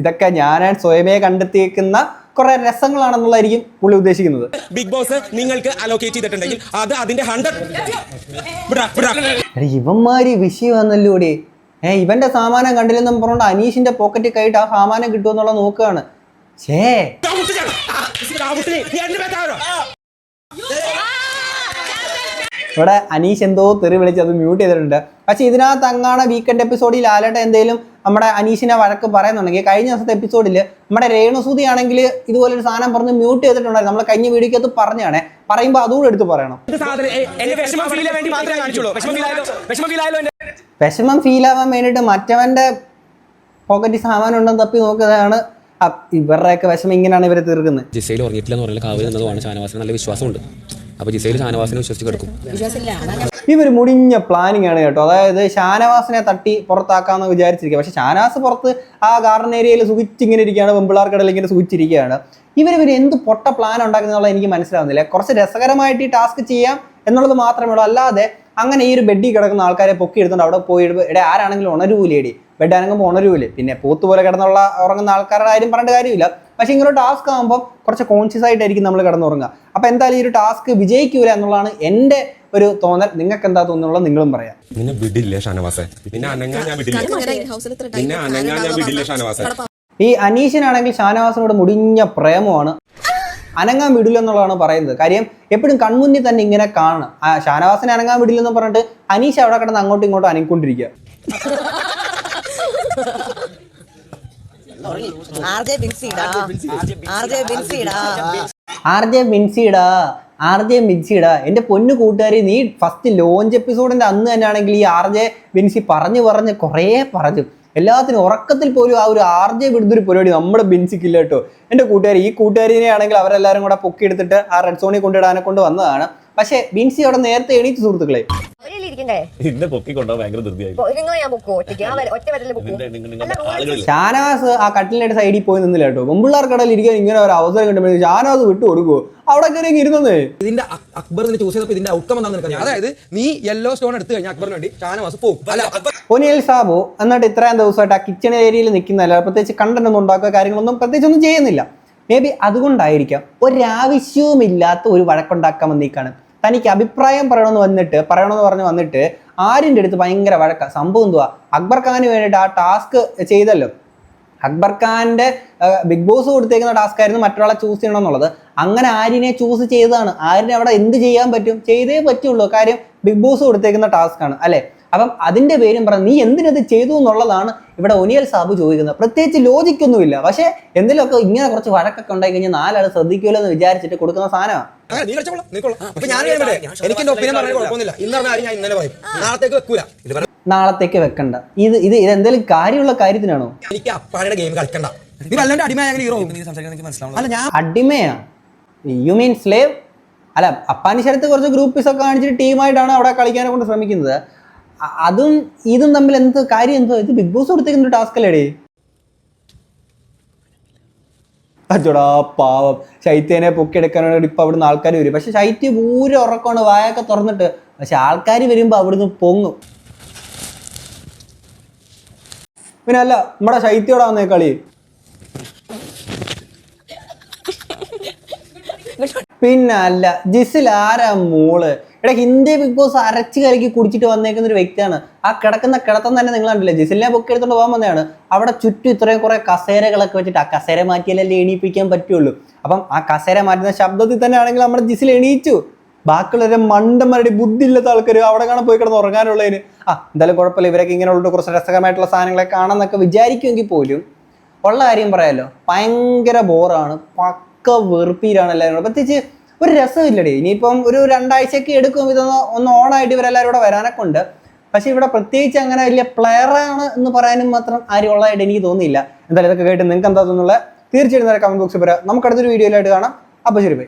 S1: ഇതൊക്കെ ഞാൻ സ്വയമേ കണ്ടെത്തിയേക്കുന്ന കുറെ രസങ്ങളാണെന്നുള്ളതായിരിക്കും പുള്ളി ഉദ്ദേശിക്കുന്നത്.
S9: ബിഗ് ബോസ് നിങ്ങൾക്ക് അലോക്കേറ്റ് ചെയ്തിട്ടുണ്ടെങ്കിൽ അത് അതിന്റെ ഹൺഡ്രഡ്
S1: ഇവന്മാര് വിഷയം വന്നല്ലോടെ ഏ ഇവന്റെ സാമാനം കണ്ടില്ലെന്നും പറഞ്ഞുകൊണ്ട് അനീഷിന്റെ പോക്കറ്റിൽ കയറ്റി ആ സാമാനം കിട്ടുമെന്നുള്ള നോക്കുകയാണ് ഇവിടെ അനീഷ് എന്തോ തെറി വിളിച്ച് അത് മ്യൂട്ട് ചെയ്തിട്ടുണ്ട്. പക്ഷെ ഇതിനകത്ത് അങ്ങാണ് വീക്കെൻഡ് എപ്പിസോഡിൽ ലാലേട്ട എന്തെങ്കിലും നമ്മുടെ അനീഷിനെ വഴക്ക് പറയുന്നുണ്ടെങ്കിൽ കഴിഞ്ഞ ദിവസത്തെ എപ്പിസോഡിൽ നമ്മുടെ രേണുസൂതി ആണെങ്കിൽ ഇതുപോലെ ഒരു സാധനം പറഞ്ഞ് മ്യൂട്ട് ചെയ്തിട്ടുണ്ടായിരുന്നു. നമ്മൾ കഴിഞ്ഞ വീഡിയോക്കകത്ത് പറഞ്ഞാണ്. പറയുമ്പോൾ അതുകൂടെ എടുത്ത് പറയണം. വിഷമം ഫീൽ ആവാൻ വേണ്ടിയിട്ട് മറ്റവന്റെ പോക്കറ്റിൽ സാമാനം ഉണ്ടെന്ന് തപ്പി നോക്കുന്നതാണ് ഇവരുടെയൊക്കെ വിഷമം ഇങ്ങനെയാണ് ഇവരെ തീർക്കുന്നത്.
S7: ജിസയിൽ ഉറങ്ങിയിട്ടില്ലെന്ന് പറഞ്ഞാൽ കാവൽ നിന്നതുമാണ് ഷാനവാസിന് നല്ല വിശ്വാസമുണ്ട്. അപ്പോൾ ജിസയിൽ ഷാനവാസിനെ വിശ്വസിച്ച് കിടക്കും.
S1: ഇവർ മുടിഞ്ഞ പ്ലാനിങ് ആണ് കേട്ടോ. അതായത് ഷാനവാസിനെ തട്ടി പുറത്താക്കാന്ന് വിചാരിച്ചിരിക്കുക. പക്ഷെ ഷാനവാസ് പുറത്ത് ആ ഗാർഡൻ ഏരിയയിൽ സുഖിച്ചിങ്ങനെ ഇരിക്കുകയാണ് വെമ്പിളാർക്കടയിൽ ഇങ്ങനെ സുഖിച്ചിരിക്കുകയാണ് ഇവർ ഇവർ എന്ത് പൊട്ട പ്ലാൻ ഉണ്ടാക്കുന്നുള്ള എനിക്ക് മനസ്സിലാവുന്നില്ല. കുറച്ച് രസകരമായിട്ട് ഈ ടാസ്ക് ചെയ്യാം എന്നുള്ളത് മാത്രമേ ഉള്ളൂ. അല്ലാതെ അങ്ങനെ ഈ ഒരു ബെഡിൽ കിടക്കുന്ന ആൾക്കാരെ പൊക്കി എടുത്തുകൊണ്ട് അവിടെ പോയി ഇടേ ആരാണെങ്കിലും ഉണരൂലേടി ബെഡ് അനങ്ങുമ്പോൾ ഉണരൂലേ പിന്നെ പോത്ത് പോലെ കിടന്നുള്ള ഉറങ്ങുന്ന ആൾക്കാരുടെ കാര്യം പറഞ്ഞിട്ട് കാര്യമില്ല. പക്ഷെ ഇങ്ങനെ ഒരു ടാസ്ക് ആകുമ്പോൾ കുറച്ച് കോൺഷ്യസ് ആയിട്ടായിരിക്കും നമ്മൾ കിടന്നുറങ്ങുക. അപ്പോൾ എന്തായാലും ഈ ഒരു ടാസ്ക് വിജയിക്കൂല എന്നുള്ളതാണ് എന്റെ ഒരു തോന്നൽ. നിങ്ങൾക്ക് എന്താ തോന്നുന്നുള്ളത് നിങ്ങളും പറയാം.
S9: നിന്നെ വിടില്ലേ ഷാനവാസെ? നിന്നെ അനങ്ങാൻ ഞാൻ വിടില്ല. നിന്നെ അനങ്ങാൻ ഞാൻ വിടില്ല ഷാനവാസെ.
S1: ഈ അനീഷിനാണെങ്കിൽ ഷാനവാസിനോട് മുടിഞ്ഞ പ്രേമമാണ്. അനങ്ങാൻ വിടില്ല എന്നുള്ളതാണ് പറയുന്നത്. കാര്യം എപ്പോഴും കൺമുന്നിൽ തന്നെ ഇങ്ങനെ കാണണം. ആ ഷാനവാസിനെ അനങ്ങാൻ വിടില്ലെന്ന് പറഞ്ഞിട്ട് അനീഷ് അവിടെ കിടന്ന് അങ്ങോട്ടും ഇങ്ങോട്ടും അനങ്ങിക്കൊണ്ടിരിക്കുക.
S10: ആർ ജെ ബിൻസിടാ. ആർ ജെ ബിൻസിടാ.
S1: ആർ ജെ മിൻസിടാ എന്റെ പൊന്നു കൂട്ടുകാരി നീ ഫസ്റ്റ് ലോഞ്ച് എപ്പിസോഡിന്റെ അന്ന് തന്നെയാണെങ്കിൽ ഈ ആർ ജെ ബിൻസി പറഞ്ഞു പറഞ്ഞ് കുറേ പറഞ്ഞു. എല്ലാത്തിനും ഉറക്കത്തിൽ പോലും ആ ഒരു ആർജെ വിടുന്നൊരു പരിപാടി നമ്മുടെ ബിൻസിക്കില്ല കേട്ടോ. എന്റെ കൂട്ടുകാർ ഈ കൂട്ടുകാരിനെ ആണെങ്കിൽ അവരെല്ലാവരും കൂടെ പൊക്കിയെടുത്തിട്ട് ആ റെഡ് സോണിൽ കൊണ്ടിടാനെ കൊണ്ട് വന്നതാണ്. പക്ഷേ ബിൻസി അവിടെ നേരത്തെ എണീറ്റ് സുഹൃത്തുക്കളെ.
S8: ഇന്നെ ഭയങ്കര ധൃതിയായി.
S1: ഷാനവാസ് ആ കട്ടിലിന്റെ സൈഡിൽ പോയി നിന്നില്ല കേട്ടോ. പെമ്പിള്ളാർക്കടയിൽ ഇരിക്കാൻ ഇങ്ങനെ ഒരു അവസരം കിട്ടുമ്പോൾ ഷാനവാസ് വിട്ടു കൊടുക്കുവോ? അവിടെ കയറി ഇരുന്നേ
S10: ഇതിന്റെ അക്ബർ നിന്നെ ചൂസ് ചെയ്തപ്പോൾ ഇതിന്റെ ഔട്ട്കം എന്താണെന്ന് അതായത് നീ യെല്ലോ സ്റ്റോൺ എടുത്തു കഴിഞ്ഞാൽ അക്ബറിന് വേണ്ടി ഷാനവാസ് പോകും. അല്ല
S1: ഒനിയൽ സാബു എന്നിട്ട് ഇത്രയും ദിവസമായിട്ട് ആ കിച്ചൺ ഏരിയയിൽ നിൽക്കുന്നില്ല പ്രത്യേകിച്ച് കണ്ടന്റ് ഒന്നും ഉണ്ടാക്കുക കാര്യങ്ങളൊന്നും പ്രത്യേകിച്ച് ഒന്നും ചെയ്യുന്നില്ല. മേ ബി അതുകൊണ്ടായിരിക്കാം ഒരാവശ്യവുമില്ലാത്ത ഒരു വഴക്കുണ്ടാക്കാൻ വന്നേക്കാണ്. തനിക്ക് അഭിപ്രായം പറയണമെന്ന് വന്നിട്ട് പറയണമെന്ന് പറഞ്ഞ് വന്നിട്ട് ആരിന്റെ അടുത്ത് ഭയങ്കര വഴക്ക. സംഭവം എന്തുവാ? അക്ബർ ഖാന് വേണ്ടിയിട്ട് ആ ടാസ്ക് ചെയ്തല്ലോ. അക്ബർ ഖാന്റെ ബിഗ് ബോസ് കൊടുത്തേക്കുന്ന ടാസ്ക് ആയിരുന്നു മറ്റൊരാളെ ചൂസ് ചെയ്യണം എന്നുള്ളത്. അങ്ങനെ ആരിനെ ചൂസ് ചെയ്തതാണ്. ആരിനെ അവിടെ എന്ത് ചെയ്യാൻ പറ്റും? ചെയ്തേ പറ്റുള്ളൂ. കാര്യം ബിഗ് ബോസ് കൊടുത്തേക്കുന്ന ടാസ്ക് ആണ്. അല്ലെ? അപ്പം അതിന്റെ പേരും പറഞ്ഞ് നീ എന്തിനത് ചെയ്തു എന്നുള്ളതാണ് ഇവിടെ ഒനിയൽ സാബു ചോദിക്കുന്നത്. പ്രത്യേകിച്ച് ലോജിക്കൊന്നുമില്ല. പക്ഷേ എന്തെങ്കിലുമൊക്കെ ഇങ്ങനെ കുറച്ച് വഴക്കൊക്കെ ഉണ്ടായി കഴിഞ്ഞാൽ നാലാൾ ശ്രദ്ധിക്കുമല്ലോ എന്ന് വിചാരിച്ചിട്ട് കൊടുക്കുന്ന സാധനമാണ്
S10: നാളത്തേക്ക്
S1: വെക്കണ്ട. ഇത് ഇത് ഇത് എന്തെങ്കിലും കാര്യമുള്ള കാര്യത്തിനാണോ?
S10: എനിക്ക് അപ്പാടെ ഗെയിം കളിക്കണ്ട.
S1: അടിമയാ? യു മീൻ സ്ലേവ് അല്ല അപ്പാനി ശരത്ത് കുറച്ച് ഗ്രൂപ്പീസ് ഒക്കെ കാണിച്ചിട്ട് ടീമായിട്ടാണ് അവിടെ കളിക്കാനെ കൊണ്ട് ശ്രമിക്കുന്നത്. അതും ഇതും തമ്മിൽ എന്ത് കാര്യം? എന്തോ ഇത് ബിഗ് ബോസ് കൊടുത്തേക്കുന്ന ഒരു ടാസ്ക് അല്ലേടേ? അച്ചോടാ പാവം. ശൈത്യനെ പൊക്കിയെടുക്കാനാണ് ഇപ്പൊ അവിടുന്ന് ആൾക്കാർ വരും. പക്ഷെ ശൈത്യ പൂര ഉറക്കമാണ് വായൊക്കെ തുറന്നിട്ട്. പക്ഷെ ആൾക്കാർ വരുമ്പോ അവിടുന്ന് പൊങ്ങും. പിന്നെ അല്ല നമ്മുടെ ശൈത്യോടാന്നേ കളി? പിന്നെ അല്ല ജിസിൽ ആരാ മോൾ? എടാ ഹിന്ദി ബിഗ് ബോസ് അരച്ച് കലക്കി കുടിച്ചിട്ട് വന്നേക്കുന്ന ഒരു വ്യക്തിയാണ്. ആ കിടക്കുന്ന കിടത്തം തന്നെ നിങ്ങൾ കണ്ടില്ലേ? ജിസിലിനെ പൊക്കി എടുത്തോണ്ട് പോകാൻ വന്നതാണ്. അവിടെ ചുറ്റും ഇത്രയും കുറെ കസേരകളൊക്കെ വെച്ചിട്ട് ആ കസേര മാറ്റിയാലല്ലേ എണീപ്പിക്കാൻ പറ്റുള്ളൂ. അപ്പം ആ കസേര മാറ്റുന്ന ശബ്ദത്തിൽ തന്നെ ആണെങ്കിൽ നമ്മുടെ ജിസിൽ എണീച്ചു ബാക്കിയുള്ളവരെ മണ്ടന്മാരുടെ ബുദ്ധി ഇല്ലാത്ത ആൾക്കാർ അവിടെ കാണാൻ പോയി കിടന്ന് ഉറങ്ങാനുള്ളതിന്. ആ എന്തായാലും കുഴപ്പമില്ല ഇവരൊക്കെ ഇങ്ങനെയുള്ള കുറച്ച് രസകരമായിട്ടുള്ള സാധനങ്ങളെ കാണാമെന്നൊക്കെ വിചാരിക്കുമെങ്കിൽ പോലും ഉള്ള കാര്യം പറയാലോ. ഭയങ്കര ബോറാണ് പക്ക വെറുപ്പീരാണ് എല്ലാവരും. പ്രത്യേകിച്ച് ഒരു രസമില്ലടി. ഇനിയിപ്പം ഒരു രണ്ടാഴ്ചയൊക്കെ എടുക്കും ഇതൊന്ന് ഒന്ന് ഓണായിട്ട് ഇവരെല്ലാവരും കൂടെ വരാനൊക്കെ ഉണ്ട്. പക്ഷെ ഇവിടെ പ്രത്യേകിച്ച് അങ്ങനെ വലിയ പ്ലെയറാണ് എന്ന് പറയാനും മാത്രം ആരും ഉള്ളതായിട്ട് എനിക്ക് തോന്നിയില്ല. എന്തായാലും ഇതൊക്കെ കേട്ട് നിങ്ങൾക്ക് എന്താ തോന്നുന്നുള്ള തീർച്ചയായിട്ടും കമന്റ് ബോക്സിൽ പറയാം നമുക്ക് അടുത്തൊരു വീഡിയോയിലായിട്ട് കാണാം. അപ്പോൾ ശരി ബൈ.